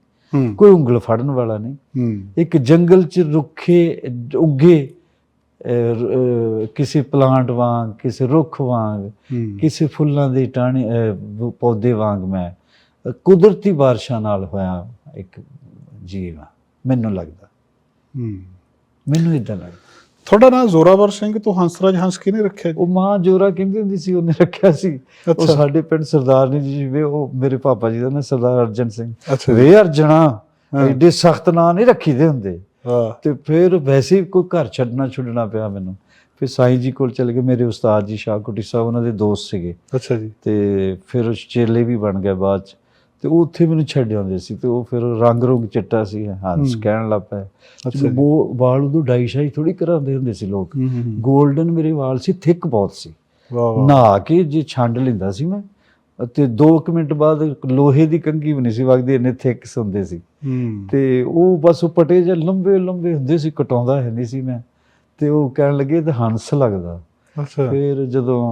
ਕੋਈ ਉਂਗਲ ਫੜਨ ਵਾਲਾ ਨਹੀਂ। ਇੱਕ ਜੰਗਲ ਚ ਰੁੱਖੇ ਉੱਗੇ ਕਿਸੇ ਪਲਾਂਟ ਵਾਂਗ ਕਿਸੇ ਰੁੱਖ ਵਾਂਗ ਕਿਸੇ ਫੁੱਲਾਂ ਦੇ ਟਾਣੇ ਪੌਦੇ ਵਾਂਗ ਮੈਂ ਕੁਦਰਤੀ ਬਾਰਿਸ਼ਾਂ ਨਾਲ ਹੋਇਆ ਇੱਕ ਜੀਵ ਮੈਨੂੰ ਲੱਗਦਾ। ਮੈਨੂੰ ਇਦਾਂ ਲੱਗਦਾ। ਤੁਹਾਡਾ ਨਾਮ ਜ਼ੋਰਾਵਰ ਸਿੰਘ ਤੋਂ ਹੰਸਰਾਜ ਹੰਸ ਕਿਹਨੇ ਰੱਖਿਆ ਜੀ? ਉਹ ਮਾਂ ਜੋਰਾ ਕਹਿੰਦੀ ਹੁੰਦੀ ਸੀ ਉਹਨੇ ਰੱਖਿਆ ਸੀ। ਉਹ ਅੱਛਾ। ਸਾਡੇ ਪਿੰਡ ਸਰਦਾਰਨੀ ਜੀ ਵੇ ਉਹ ਮੇਰੇ ਪਾਪਾ ਜੀ ਦਾ ਨਾਂ ਸਰਦਾਰ ਅਰਜਨ ਸਿੰਘ। ਅੱਛਾ ਵੇ ਅਰਜਣਾ ਹਾਂ। ਐਡੇ ਸਖਤ ਨਾਂ ਨਹੀਂ ਰੱਖੀਦੇ ਹੁੰਦੇ। ਹਾਂ। ਤੇ ਫਿਰ ਵੈਸੇ ਹੀ ਕੋਈ ਘਰ ਛੱਡਣਾ ਛੁੱਡਣਾ ਪਿਆ ਮੈਨੂੰ। ਫਿਰ ਸਾਈਂ ਜੀ ਕੋਲ ਚਲੇ ਗਏ ਮੇਰੇ ਉਸਤਾਦ ਜੀ ਸ਼ਾਹ ਕੁਟੀ ਸਾਹਿਬ ਉਹਨਾਂ ਦੇ ਦੋਸਤ ਸੀਗੇ। ਅੱਛਾ ਜੀ। ਤੇ ਫਿਰ ਉਹ ਚੇਲੇ ਵੀ ਬਣ ਗਏ ਬਾਅਦ ਚ। ਤੇ ਉਹ ਉੱਥੇ ਮੈਨੂੰ ਛੱਡ ਆਉਂਦੇ ਸੀ ਤੇ ਉਹ ਫਿਰ ਰੰਗ ਰੁੰਗ ਚਿੱਟਾ ਸੀ ਹੰਸ। ਕਹਿਣ ਲੱਗ ਪਏ। ਅੱਛਾ ਜੀ। ਉਹ ਵਾਲ ਉਦੋਂ ਡਾਈ ਸ਼ਾਈ ਥੋੜੀ ਕਰਾਉਂਦੇ ਹੁੰਦੇ ਸੀ ਲੋਕ। 골ਡਨ ਮੇਰੇ ਵਾਲ ਸੀ ਥਿਕ ਬਹੁਤ ਸੀ। ਨਹਾ ਕੇ ਜੇ ਛੰਡ ਲੈਂਦਾ ਸੀ ਮੈਂ ਤੇ 2 ਮਿੰਟ ਬਾਅਦ ਲੋਹੇ ਦੀ ਵੀ ਨਹੀਂ ਸੀ ਵਗਦੀ ਇੰਨੇ ਥਿਕ ਹੁੰਦੇ ਸੀ। ਤੇ ਉਹ ਬਸ ਉਹ ਪਟੇ ਜਿਹੇ ਲੰਬੇ ਲੰਬੇ ਹੁੰਦੇ ਸੀ ਕਟਾਉਂਦਾ ਹੈ ਨਹੀਂ ਸੀ ਮੈਂ। ਤੇ ਉਹ ਕਹਿਣ ਲੱਗੇ ਤਾਂ ਹੰਸ ਲੱਗਦਾ। ਅੱਛਾ। ਫਿਰ ਜਦੋਂ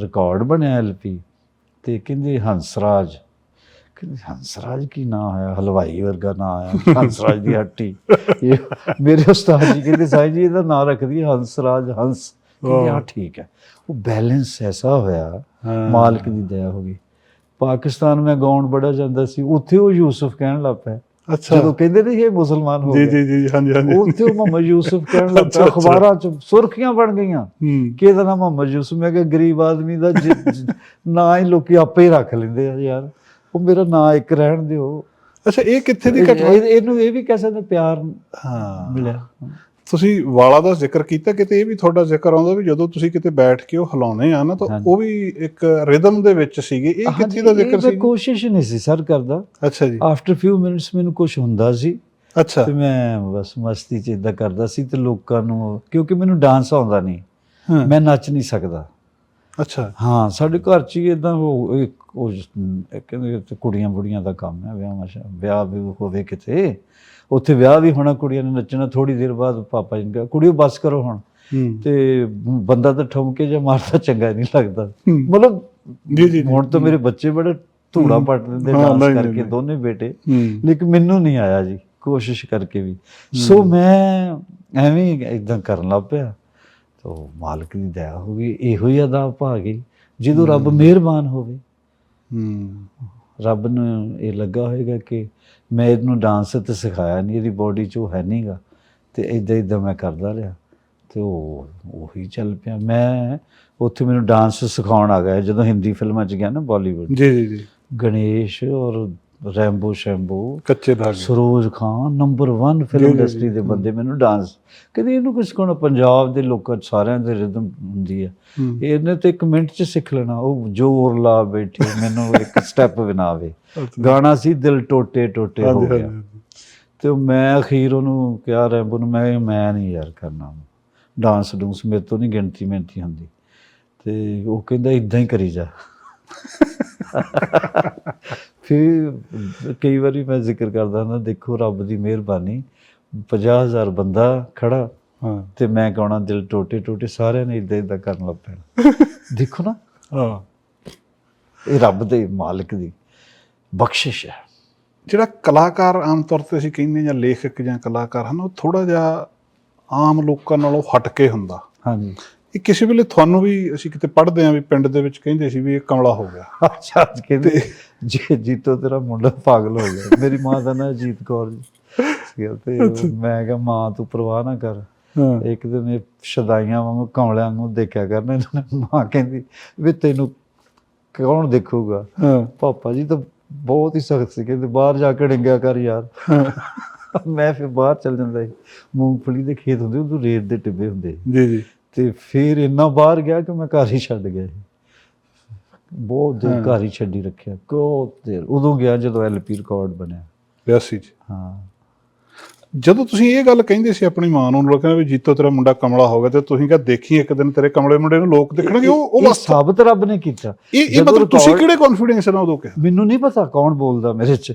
ਰਿਕਾਰਡ ਬਣਿਆ ਐਲਪੀ ਤੇ ਕਹਿੰਦੇ ਹੰਸਰਾਜ ਕਹਿੰਦੇ ਹੰਸਰਾਜ ਕੀ ਨਾਂ ਆਇਆ ਹਲਵਾਈ ਵਰਗਾ ਨਾਂ ਆਇਆ ਹੰਸਰਾਜ ਦੀ ਹੱਟੀ। ਇਹ ਮੇਰੇ ਉਸਤਾਦ ਜੀ ਕਹਿੰਦੇ ਸਾਈਂ ਜੀ ਇਹਦਾ ਨਾਂ ਰੱਖਦੀ ਹੰਸਰਾਜ ਹੰਸ। ਕਹਿੰਦੇ ਹਾਂ ਵਾਹ। ਠੀਕ ਹੈ। ਉਹ ਬੈਲੈਂਸ ਐਸਾ ਹੋਇਆ। ਮਾਲਕ ਦੀ ਦਇਆ ਹੋ ਗਈ। ਪਾਕਿਸਤਾਨ ਮੈਂ ਗਾਉਣ ਬੜਾ ਜਾਂਦਾ ਸੀ ਉੱਥੇ ਉਹ ਯੂਸਫ ਕਹਿਣ ਲੱਗ ਪਿਆ ਅੱਛਾ। ਜਦੋਂ ਕਹਿੰਦੇ ਨੇ ਇਹ ਮੁਸਲਮਾਨ ਹੋ ਜੀ ਗਏ। ਜੀ ਜੀ ਹਾਂਜੀ ਹਾਂਜੀ। ਉੱਥੇ ਉਹ ਮੁਹੰਮਦ ਯੂਸਫ ਕਹਿਣ ਲੱਗ। ਅਖਬਾਰਾਂ 'ਚ ਸੁਰਖੀਆਂ ਬਣ ਗਈਆਂ। ਕਿ ਇਹਦਾ ਨਾਮ ਮੁਹੰਮਦ ਯੂਸਫ ਮੈਂ ਕਿਹਾ ਗਰੀਬ ਆਦਮੀ ਦਾ ਜ- ਜ- ਨਾਂ ਹੀ ਲੋਕੀ ਆਪੇ ਹੀ ਰੱਖ ਲੈਂਦੇ ਆ ਯਾਰ। ਉਹ ਮੇਰਾ ਨਾਂ ਇੱਕ ਰਹਿਣ ਦਿਓ। ਅੱਛਾ ਇਹ ਕਿੱਥੇ ਦੀ ਘਟਨਾ? ਇਹ- ਇਹਨੂੰ ਇਹ ਵੀ ਕਹਿ ਸਕਦੇ ਪਿਆਰ ਹਾਂ। ਮਿਲਿਆ। ਤੁਸੀਂ ਵਾਲਾ ਦਾ ਜ਼ਿਕਰ ਕੀਤਾ ਕਿਤੇ ਇਹ ਵੀ ਤੁਹਾਡਾ ਜ਼ਿਕਰ ਆਉਂਦਾ ਵੀ ਜਦੋਂ ਤੁਸੀਂ ਕਿਤੇ ਬੈਠ ਕੇ ਉਹ ਹਿਲਾਉਣੇ ਆ ਨਾ ਤਾਂ। ਉਹ ਵੀ ਇੱਕ ਰਿਦਮ ਦੇ ਵਿੱਚ ਸੀਗੇ। ਇਹ ਕਿੱਥੇ ਦਾ ਜ਼ਿਕਰ ਸੀ ਕੋਸ਼ਿਸ਼ ਨਹੀਂ ਸੀ ਸਰ ਕਰਦਾ। ਅੱਛਾ ਜੀ। ਆਫਟਰ ਫਿਊ ਮਿੰਟਸ ਮੈਨੂੰ ਕੁਝ ਹੁੰਦਾ ਸੀ। ਅੱਛਾ। ਤੇ ਮੈਂ ਬਸ ਮਸਤੀ ਚ ਇਦਾਂ ਕਰਦਾ ਸੀ ਤੇ ਲੋਕਾਂ ਨੂੰ ਕਿਉਂਕਿ ਮੈਨੂੰ ਡਾਂਸ ਆਉਂਦਾ ਨਹੀਂ। ਮੈਂ ਨੱਚ ਨਹੀਂ ਸਕਦਾ। ਅੱਛਾ। ਹਾਂ ਸਾਡੇ ਘਰ ਚ ਹੀ ਇਦਾਂ ਉਹ ਕਹਿੰਦੇ ਕੁੜੀਆਂ ਬੁੜੀਆਂ ਦਾ ਕੰਮ ਹੈ ਵਿਆਹ ਵਿਆਹ ਵੀ ਹੋਵੇ ਕਿਤੇ। ਉੱਥੇ ਵਿਆਹ ਵੀ ਹੋਣਾ ਕੁੜੀਆਂ ਨੇ ਨੱਚਣਾ ਥੋੜੀ ਦੇਰ ਬਾਅਦ ਪਾਪਾ ਜੀ ਨੇ ਕਿਹਾ ਕੁੜੀਓ ਬਸ ਕਰੋ ਹੁਣ। ਤੇ ਬੰਦਾ ਤਾਂ ਠਮਕੇ ਜਾਂ ਮਾਰਦਾ ਚੰਗਾ ਨਹੀਂ ਲੱਗਦਾ। ਮਤਲਬ ਜੀ ਜੀ। ਹੁਣ ਤਾਂ ਮੇਰੇ ਬੱਚੇ ਬੜੇ ਧੂੜਾ। ਪੱਟ ਦਿੰਦੇ ਡਾਂਸ ਕਰਕੇ। ਦੋਨੇ ਬੇਟੇ। ਲੇਕਿਨ ਮੈਨੂੰ ਨਹੀਂ ਆਇਆ ਜੀ ਕੋਸ਼ਿਸ਼ ਕਰਕੇ ਵੀ। ਸੋ ਮੈਂ ਐਵੇਂ ਇਦਾਂ ਕਰਨ ਲੱਗ ਪਿਆ। ਤੋ ਮਾਲਕ ਦੀ ਦਇਆ ਹੋ ਗਈ ਇਹੋ ਹੀ ਅਦਾ ਪਾ ਗਈ ਜਦੋਂ ਰੱਬ ਮਿਹਰਬਾਨ ਹੋਵੇ। ਹੂੰ। ਰੱਬ ਨੂੰ ਇਹ ਲੱਗਾ ਹੋਏਗਾ ਕਿ ਮੈਂ ਇਹਨੂੰ ਡਾਂਸ ਤੇ ਸਿਖਾਇਆ ਨਹੀਂ ਇਹਦੀ ਬੋਡੀ 'ਚ ਉਹ ਹੈ ਨਹੀਂਗਾ ਤੇ ਇਦਾਂ ਇਦਾਂ ਮੈਂ ਕਰਦਾ ਰਿਹਾ। ਤੇ ਉਹ ਉਹੀ ਚੱਲ ਪਿਆ। ਮੈਂ ਉੱਥੇ ਮੈਨੂੰ ਡਾਂਸ ਸਿਖਾਉਣ ਆ ਗਿਆ ਜਦੋਂ ਹਿੰਦੀ ਫਿਲਮਾਂ 'ਚ ਗਿਆ ਨਾ ਬਾਲੀਵੁੱਡ ਜੀ ਜੀ ਜੀ। ਗਣੇਸ਼ ਔਰ ਰੈਂਬੋ ਸ਼ੈਂਬੋ ਕੱਚੇ ਧਾਗੇ ਸਰੋਜ ਖਾਨ ਨੰਬਰ 1 ਜੀ, ਫਿਲਮ ਇੰਡਸਟਰੀ। ਦੇ ਬੰਦੇ ਮੈਨੂੰ ਡਾਂਸ ਕਹਿੰਦੇ ਇਹਨੂੰ ਕੁਝ ਕੋਣ ਪੰਜਾਬ ਦੇ ਲੋਕਾਂ ਸਾਰਿਆਂ ਦੇ ਰਿਦਮ ਹੁੰਦੀ ਹੈ। ਇਹਨੇ ਤੇ ਇੱਕ ਮਿੰਟ 'ਚ ਸਿੱਖ ਲੈਣਾ। ਉਹ ਜ਼ੋਰ ਲਾ ਬੈਠੇ ਮੈਨੂੰ ਇੱਕ *laughs* ਸਟੈਪ ਬਣਾਵੇ। ਗਾਣਾ ਸੀ ਦਿਲ ਟੋਟੇ ਟੋਟੇ ਹੋ ਗਿਆ। ਤੇ ਮੈਂ ਅਖੀਰ ਉਹਨੂੰ ਕਿਹਾ ਰੈਂਬੋ ਨੂੰ ਮੈਂ ਮੈਂ ਨਹੀਂ ਯਾਰ ਕਰਨਾ ਡਾਂਸ ਡੂੰਸ ਮੇਰੇ ਤੋਂ ਨਹੀਂ ਗਿਣਤੀ ਮਿਹਨਤੀ ਹੁੰਦੀ। ਤੇ ਉਹ ਕਹਿੰਦਾ ਇਦਾਂ ਹੀ ਕਰੀ ਜਾ। *laughs* ਫਿਰ ਕਈ ਵਾਰੀ ਮੈਂ ਜ਼ਿਕਰ ਕਰਦਾ ਨਾ ਦੇਖੋ ਰੱਬ ਦੀ ਮਿਹਰਬਾਨੀ 50000 ਬੰਦਾ ਖੜਾ ਹਾਂ। ਤੇ ਮੈਂ ਕਹਣਾ ਦਿਲ ਟੋਟੇ ਟੋਟੇ ਸਾਰਿਆਂ ਨੇ ਇਦਾਂ ਇਦਾਂ ਕਰਨ ਲੱਗ ਪੈਣਾ। *laughs* ਦੇਖੋ ਨਾ। ਹਾਂ। ਇਹ ਰੱਬ ਦੇ ਮਾਲਕ ਦੀ ਬਖਸ਼ਿਸ਼ ਹੈ। ਜਿਹੜਾ ਕਲਾਕਾਰ ਆਮ ਤੌਰ ਤੇ ਅਸੀਂ ਕਹਿੰਦੇ ਜਾਂ ਲੇਖਕ ਜਾਂ ਕਲਾਕਾਰ ਹਨ ਉਹ ਥੋੜਾ ਜਿਹਾ ਆਮ ਲੋਕਾਂ ਨਾਲੋਂ ਹਟ ਕੇ ਹੁੰਦਾ। ਹਾਂਜੀ। ਇਹ ਕਿਸੇ ਵੇਲੇ ਤੁਹਾਨੂੰ ਵੀ ਅਸੀਂ ਕਿਤੇ ਪੜ੍ਹਦੇ ਆਂ ਵੀ ਪਿੰਡ ਦੇ ਵਿੱਚ ਕਹਿੰਦੇ ਸੀ ਵੀ ਇਹ ਕਮਲਾ ਹੋ ਗਿਆ। *laughs* ਅੱਛਾ ਅੱਜ ਕਹਿੰਦੇ ਜੀ ਜੀਤੋ ਤੇਰਾ ਮੁੰਡਾ ਪਾਗਲ ਹੋ ਗਿਆ। ਮੇਰੀ ਮਾਂ ਦਾ ਨਾਂ ਜੀਤ ਕੌਰ ਜੀ। ਤੇ ਮੈਂ ਕਿਹਾ ਮਾਂ ਤੂੰ ਪਰਵਾਹ ਨਾ ਕਰ। ਇੱਕ ਦਿਨ ਇਹ ਸ਼ਦਾਈਆਂ ਵਾਂਗੂ ਕਮਲਿਆਂ ਨੂੰ ਦੇਖਿਆ ਕਰਨਾ ਇਹਨਾਂ ਨੇ। ਮਾਂ ਕਹਿੰਦੀ ਵੀ ਤੈਨੂੰ ਕੌਣ ਦੇਖੂਗਾ? ਪਾਪਾ ਜੀ ਤਾਂ ਬਹੁਤ ਹੀ ਸਖਤ ਸੀ। ਕਹਿੰਦੇ ਬਾਹਰ ਜਾ ਕੇ ਡਿੰਗਿਆ ਕਰ ਯਾਰ। ਮੈਂ ਫਿਰ ਬਾਹਰ ਚੱਲ ਜਾਂਦਾ ਸੀ। ਮੂੰਗਫਲੀ ਦੇ ਖੇਤ ਹੁੰਦੇ ਉਦੋਂ ਰੇਤ ਦੇ ਟਿੱਬੇ ਹੁੰਦੇ। ਜੀ ਜੀ। ਤੇ ਫਿਰ ਇੰਨਾ ਬਾਹਰ ਗਿਆ ਕਿ ਮੈਂ ਘਰ ਹੀ ਛੱਡ ਗਿਆ ਸੀ ਬਹੁਤ। ਦੇਰ ਘਰ ਹੀ ਛੱਡੀ ਰੱਖਿਆ। ਬਹੁਤ ਦੇਰ। ਉਦੋਂ ਗਿਆ ਜਦੋਂ ਐਲਪੀ ਰਿਕਾਰਡ ਬਣਿਆ। 82 ਚ। ਹਾਂ। ਜਦੋਂ ਤੁਸੀਂ ਇਹ ਗੱਲ ਕਹਿੰਦੇ ਸੀ ਆਪਣੀ ਮਾਂ ਨੂੰ ਲੋਕਾਂ ਨੇ ਵੀ ਜੀਤੋ ਤੇਰਾ ਮੁੰਡਾ ਕਮਲਾ ਹੋ ਗਿਆ ਤੇ ਤੁਸੀਂ ਕਿਹਾ ਦੇਖੀ ਇੱਕ ਦਿਨ ਤੇਰੇ ਕਮਲੇ ਮੁੰਡੇ ਨੂੰ ਲੋਕ ਦੇਖਣਗੇ ਉਹ ਉਹ ਸਾਬਤ ਰੱਬ ਨੇ ਕੀਤਾ। ਇਹ ਇਹ ਮਤਲਬ ਤੁਸੀਂ ਕਿਹੜੇ ਕੌਨਫੀਡੈਂਸ ਨਾਲ ਉਦੋਂ ਕਿਹਾ? ਮੈਨੂੰ ਨਹੀਂ ਪਤਾ ਕੌਣ ਬੋਲਦਾ ਮੇਰੇ ਚ।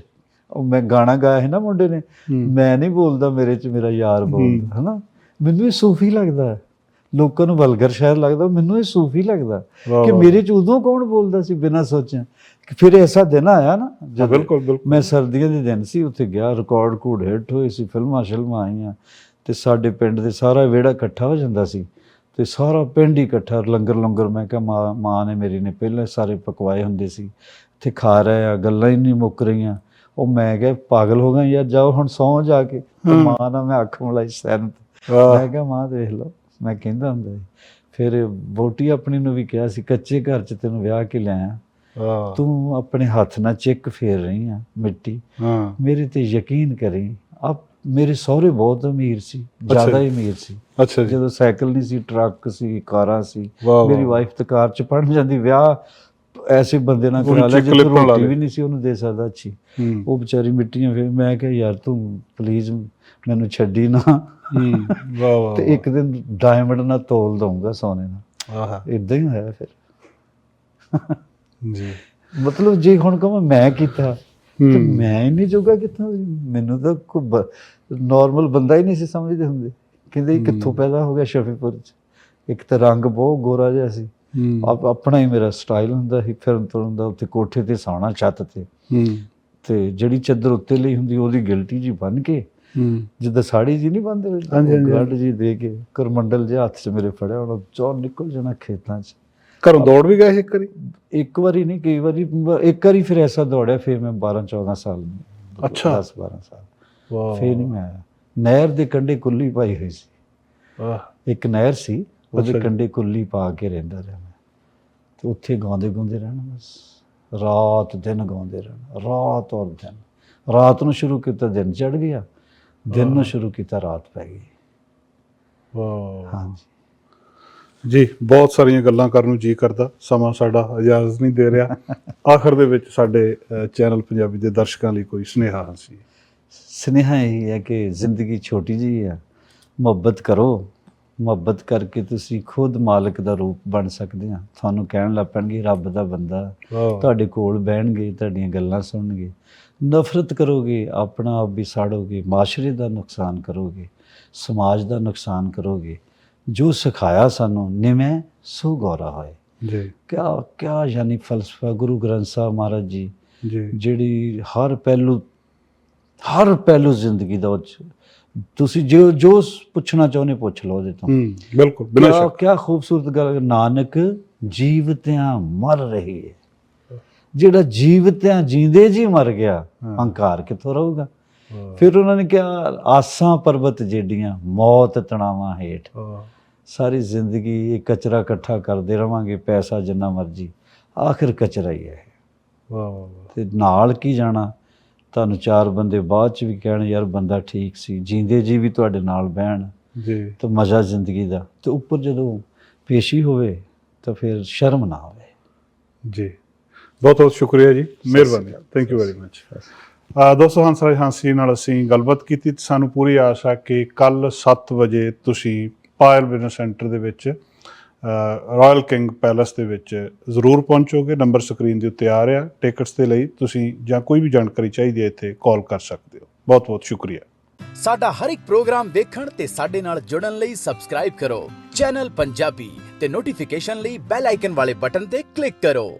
ਉਹ ਮੈਂ ਗਾਣਾ ਗਾਇਆ ਹੈ ਨਾ ਮੁੰਡੇ ਨੇ। ਮੈਂ ਨਹੀਂ ਬੋਲਦਾ ਮੇਰੇ ਚ ਮੇਰਾ ਯਾਰ ਬੋਲਦਾ ਹਨਾ? ਮੈਨੂੰ ਇਹ ਸੂਫੀ ਲੱਗਦਾ ਹੈ। ਲੋਕਾਂ ਨੂੰ ਵਲਗਰ ਸ਼ਾਇਰ ਲੱਗਦਾ ਮੈਨੂੰ ਇਹ ਸੂਫੀ ਲੱਗਦਾ ਕਿ। ਮੇਰੇ ਚ ਉਦੋਂ ਕੌਣ ਬੋਲਦਾ ਸੀ ਬਿਨਾਂ ਸੋਚਿਆ ਕਿ ਫਿਰ ਐਸਾ ਦਿਨ ਆਇਆ ਨਾ ਹਾਂ, ਬਿਲਕੁਲ ਬਿਲਕੁਲ ਮੈਂ ਸਰਦੀਆਂ ਦੇ ਦਿਨ ਸੀ ਉੱਥੇ ਗਿਆ ਰਿਕਾਰਡ ਕੂਡ ਹਿੱਟ ਹੋਏ ਸੀ ਫਿਲਮਾਂ ਸ਼ਿਲਮਾਂ ਆਈਆਂ ਤੇ ਸਾਡੇ ਪਿੰਡ ਦੇ ਸਾਰਾ ਵਿਹੜਾ ਇਕੱਠਾ ਹੋ ਜਾਂਦਾ ਸੀ ਤੇ ਸਾਰਾ ਪਿੰਡ ਹੀ ਇਕੱਠਾ ਲੰਗਰ ਲੰਗਰ ਮੈਂ ਕਿਹਾ ਮਾਂ ਮਾਂ ਨੇ ਮੇਰੀ ਨੇ ਪਹਿਲਾਂ ਸਾਰੇ ਪਕਵਾਏ ਹੁੰਦੇ ਸੀ ਇੱਥੇ ਖਾ ਰਹੇ ਆ ਗੱਲਾਂ ਹੀ ਨਹੀਂ ਮੁੱਕ ਰਹੀਆਂ ਉਹ ਮੈਂ ਕਿਹਾ ਪਾਗਲ ਹੋ ਗਏ ਯਾਰ ਜਾਓ ਹੁਣ ਸੌਂ ਜਾ ਕੇ। ਮਾਂ ਨਾਲ ਮੈਂ ਅੱਖ ਮਲਾਈ ਸੈਨ ਮੈਂ ਕਿਹਾ ਮਾਂ ਦੇਖ ਲਓ ਮੈਂ ਕਹਿੰਦਾ ਹੁੰਦਾ ਸੀ। ਫਿਰ ਵੋਟੀ ਆਪਣੀ ਨੂੰ ਵੀ ਕਿਹਾ ਸੀ ਕੱਚੇ ਘਰ ਚ ਤੈਨੂੰ ਵਿਆਹ ਕੇ ਲਿਆਇਆ ਤੂੰ ਆਪਣੇ ਹੱਥ ਨਾਲ ਚਿੱਕ ਫੇਰ ਰਹੀ ਆ ਮਿੱਟੀ। ਹਾਂ। ਮੇਰੇ ਤੇ ਯਕੀਨ ਕਰੀ ਆਪ ਮੇਰੇ ਸਹੁਰੇ ਬਹੁਤ ਅਮੀਰ ਸੀ ਜ਼ਿਆਦਾ ਹੀ ਅਮੀਰ ਸੀ। ਅੱਛਾ ਜੀ। ਜਦੋਂ ਸਾਈਕਲ ਨਹੀਂ ਸੀ ਟਰੱਕ ਸੀ ਕਾਰਾਂ ਸੀ ਮੇਰੀ। ਵਾਈਫ ਤਾਂ ਕਾਰ ਚ ਪੜਨ ਜਾਂਦੀ ਵਿਆਹ ਐਸੇ ਬੰਦੇ ਨਾਲ ਕਰਾ ਲਿਆ ਜਿੱਥੇ ਰੋਟੀ। ਵੀ ਨਹੀਂ ਸੀ ਉਹਨੂੰ ਦੇ ਸਕਦਾ ਅੱਛੀ। ਉਹ ਵਿਚਾਰੀ ਮਿੱਟੀਆਂ ਫਿਰ ਮੈਂ ਕਿਹਾ ਯਾਰ ਤੂੰ ਪਲੀਜ਼ ਮੈਨੂੰ ਛੱਡੀ ਨਾ। ਹੂੰ ਵਾਹ ਵਾਹ ਤੇ ਇੱਕ ਦਿਨ ਡਾਇਮੰਡ ਨਾਲ ਤੋਲ ਦਊਂਗਾ ਸੋਨੇ ਨਾਲ। ਆਹ। ਇਦਾਂ ਹੀ ਹੋਇਆ ਫਿਰ। ਜੀ। ਮਤਲਬ ਜੇ ਹੁਣ ਕਹਾਂ ਮੈਂ ਕੀਤਾ ਤੇ ਹੂੰ। ਮੈਂ ਇੰਨੀ ਜੋਗਾ ਕਿੱਥੋਂ? ਮੈਨੂੰ ਤਾਂ ਕੋਈ ਨਾਰਮਲ ਬੰਦਾ ਹੀ ਨਹੀਂ ਸੀ ਸਮਝਦੇ ਹੁੰਦੇ। ਕਹਿੰਦੇ ਕਿੱਥੋਂ ਪੈਦਾ ਹੋ ਗਿਆ ਸ਼ਫੀਪੁਰ ਚ? ਇੱਕ ਤਾਂ ਰੰਗ ਬਹੁਤ ਗੋਰਾ ਜਿਹਾ ਸੀ। ਆਪ ਆਪਣਾ ਹੀ ਮੇਰਾ ਸਟਾਈਲ ਹੁੰਦਾ ਸੀ ਫਿਰਨ ਤੁਰਨ ਦਾ ਉੱਤੇ ਕੋਠੇ ਤੇ ਸੌਣਾ ਛੱਤ ਤੇ। ਤੇ ਜਿਹੜੀ ਚੱਦਰ ਉੱਤੇ ਲਈ ਹੁੰਦੀ ਉਹਦੀ ਗਿਲਟੀ ਜੀ ਬਨ ਕੇ ਜਿੱਦਾਂ ਸਾੜੀ ਜੀ ਨਹੀਂ ਬੰਦੇ ਹਾਂਜੀ, ਗੱਡ ਜੀ ਦੇ ਕੇ ਕਰਮੰਡਲ ਜਿਹਾ ਹੱਥ 'ਚ ਮੇਰੇ ਫੜਿਆ ਹੁਣ ਚੋਰ ਨਿਕਲ ਜਾਣਾ ਖੇਤਾਂ 'ਚ। ਘਰੋਂ ਦੌੜ ਵੀ ਗਏ ਇੱਕ ਵਾਰੀ? ਇੱਕ ਵਾਰੀ ਨਹੀਂ ਕਈ ਵਾਰੀ ਇੱਕ ਵਾਰੀ ਫਿਰ ਐਸਾ ਦੌੜਿਆ ਫਿਰ ਮੈਂ 12 14 ਸਾਲ ਅੱਛਾ। 10 12 ਸਾਲ। ਵਾਹ। ਫਿਰ ਨਹੀਂ ਮੈਂ ਨਹਿਰ ਦੇ ਕੰਢੇ ਕੁੱਲੀ ਪਾਈ ਹੋਈ ਸੀ। ਵਾਹ। ਇੱਕ ਨਹਿਰ ਸੀ ਉਹਦੇ ਜੀ। ਕੰਢੇ ਕੁੱਲੀ ਪਾ ਕੇ ਰਹਿੰਦਾ ਰਿਹਾ ਮੈਂ। ਤੇ ਉੱਥੇ ਗਾਉਂਦੇ ਗਾਉਂਦੇ ਰਹਿਣਾ ਬਸ। ਰਾਤ ਦਿਨ ਗਾਉਂਦੇ ਰਹਿਣਾ ਰਾਤ ਔਰ ਦਿਨ। ਰਾਤ ਨੂੰ ਸ਼ੁਰੂ ਕੀਤਾ ਦਿਨ ਚੜ ਗਿਆ। ਦਿਨ ਨੂੰ ਸ਼ੁਰੂ ਕੀਤਾ ਰਾਤ ਪੈ ਗਈ। ਵਾਹ। ਹਾਂਜੀ। ਜੀ ਬਹੁਤ ਸਾਰੀਆਂ ਗੱਲਾਂ ਕਰਨ ਨੂੰ ਜੀ ਕਰਦਾ। ਸਮਾਂ ਸਾਡਾ ਇਜਾਜ਼ਤ ਨਹੀਂ ਦੇ ਰਿਹਾ। *laughs* ਆਖਰ ਦੇ ਵਿੱਚ ਸਾਡੇ ਚੈਨਲ ਪੰਜਾਬੀ ਦੇ ਦਰਸ਼ਕਾਂ ਲਈ ਕੋਈ ਸੁਨੇਹਾ ਸੀ ਸੁਨੇਹਾ ਇਹ ਹੈ ਕਿ ਜ਼ਿੰਦਗੀ ਛੋਟੀ ਜਿਹੀ ਹੈ ਮੁਹੱਬਤ ਕਰੋ। ਮੁਹੱਬਤ ਕਰਕੇ ਤੁਸੀਂ ਖੁਦ ਮਾਲਕ ਦਾ ਰੂਪ ਬਣ ਸਕਦੇ ਆ। ਤੁਹਾਨੂੰ ਕਹਿਣ ਲੱਗ ਪੈਣਗੇ ਰੱਬ ਦਾ ਬੰਦਾ ਤੁਹਾਡੇ ਕੋਲ ਬਹਿਣਗੇ ਤੁਹਾਡੀਆਂ ਗੱਲਾਂ ਸੁਣਨਗੇ। ਨਫ਼ਰਤ ਕਰੋਗੇ ਆਪਣਾ ਆਪ ਵੀ ਸਾੜੋਗੇ ਮਾਸ਼ਰੇ ਦਾ ਨੁਕਸਾਨ ਕਰੋਗੇ ਸਮਾਜ ਦਾ ਨੁਕਸਾਨ ਕਰੋਗੇ। ਜੋ ਸਿਖਾਇਆ ਸਾਨੂੰ ਨਿਵੇਂ ਸੋ ਗੌਰਾ ਹੋਏ। ਜੀ। ਕਿਆ ਕਿਆ ਯਾਨੀ ਫਲਸਫਾ ਗੁਰੂ ਗ੍ਰੰਥ ਸਾਹਿਬ ਮਹਾਰਾਜ ਜੀ ਜਿਹੜੀ ਹਰ ਪਹਿਲੂ ਹਰ ਪਹਿਲੂ ਜ਼ਿੰਦਗੀ ਦਾ ਤੁਸੀਂ ਜੋ ਜੋ ਪੁੱਛਣਾ ਚਾਹੁੰਦੇ ਪੁੱਛ ਲਓ ਉਹਦੇ ਤੋਂ। ਹੂੰ ਬਿਲਕੁਲ ਬਿਨਾਂ ਸ਼ੱਕ ਖੂਬਸੂਰਤ ਗੱਲ ਨਾਨਕ ਜੀਵਤਿਆਂ ਮਰ ਰਹੀ। ਹੈ ਜਿਹੜਾ ਜੀਵਤਿਆਂ ਜੀਂਦੇ ਜੀ ਮਰ ਗਿਆ। ਹੰਕਾਰ ਕਿੱਥੋਂ ਰਹੂਗਾ? ਫਿਰ ਉਹਨਾਂ ਨੇ ਕਿਹਾ ਆਸਾਂ ਪਰਬਤ ਜਿਹੜੀਆਂ ਮੌਤ ਤਣਾਵਾਂ ਹੇਠ। ਸਾਰੀ ਜ਼ਿੰਦਗੀ ਇਹ ਕਚਰਾ ਇਕੱਠਾ ਕਰਦੇ ਰਵਾਂਗੇ ਪੈਸਾ ਜਿੰਨਾ ਮਰਜ਼ੀ। ਆਖਿਰ ਕਚਰਾ ਹੀ ਹੈ। ਵਾਹ ਵਾਹ। ਤੇ ਨਾਲ ਕੀ ਜਾਣਾ? ਤੁਹਾਨੂੰ ਚਾਰ ਬੰਦੇ ਬਾਅਦ ਚ ਵੀ ਕਹਿਣ ਯਾਰ ਬੰਦਾ ਠੀਕ ਸੀ ਜੀਂਦੇ ਜੀ ਵੀ ਤੁਹਾਡੇ ਨਾਲ ਬਹਿਣ ਜੀ। ਤੇ ਮਜ਼ਾ ਜ਼ਿੰਦਗੀ ਦਾ। ਤੇ ਉੱਪਰ ਜਦੋਂ ਪੇਸ਼ੀ ਹੋਵੇ ਤਾਂ ਫਿਰ ਸ਼ਰਮ ਨਾ ਆਵੇ। ਜੀ। ਬਹੁਤ ਬਹੁਤ ਸ਼ੁਕਰੀਆ ਜੀ ਮਿਹਰਬਾਨੀ। ਥੈਂਕ ਯੂ ਵੈਰੀ ਮਚ ਦੋਸਤੋ ਹੰਸਰਾਜ ਹਾਂਸੀ ਨਾਲ ਅਸੀਂ ਗੱਲਬਾਤ ਕੀਤੀ ਤੇ ਸਾਨੂੰ ਪੂਰੀ ਆਸ ਹੈ ਕਿ ਕੱਲ 7 ਵਜੇ ਤੁਸੀਂ ਪਾਇਲ ਬਿਜ਼ਨਸ ਸੈਂਟਰ ਦੇ ਵਿੱਚ ਰਾਇਲ ਕਿੰਗ ਪੈਲੇਸ ਦੇ ਵਿੱਚ ਜ਼ਰੂਰ ਪਹੁੰਚੋਗੇ ਨੰਬਰ ਸਕਰੀਨ ਦੇ ਉੱਤੇ ਆ ਰਿਹਾ ਟਿਕਟਸ ਦੇ ਲਈ ਤੁਸੀਂ ਜਾਂ ਕੋਈ ਵੀ ਜਾਣਕਾਰੀ ਚਾਹੀਦੀ ਹੈ ਇੱਥੇ ਕਾਲ ਕਰ ਸਕਦੇ ਹੋ। ਬਹੁਤ ਬਹੁਤ ਸ਼ੁਕਰੀਆ। ਸਾਡਾ ਹਰ ਇੱਕ ਪ੍ਰੋਗਰਾਮ ਵੇਖਣ ਤੇ ਸਾਡੇ ਨਾਲ ਜੁੜਨ ਲਈ ਸਬਸਕ੍ਰਾਈਬ ਕਰੋ। ਚੈਨਲ ਪੰਜਾਬੀ ਤੇ ਨੋਟੀਫਿਕੇਸ਼ਨ ਲਈ ਬੈਲ ਆਈਕਨ ਵਾਲੇ ਬਟਨ ਤੇ ਕਲਿੱਕ ਕਰੋ।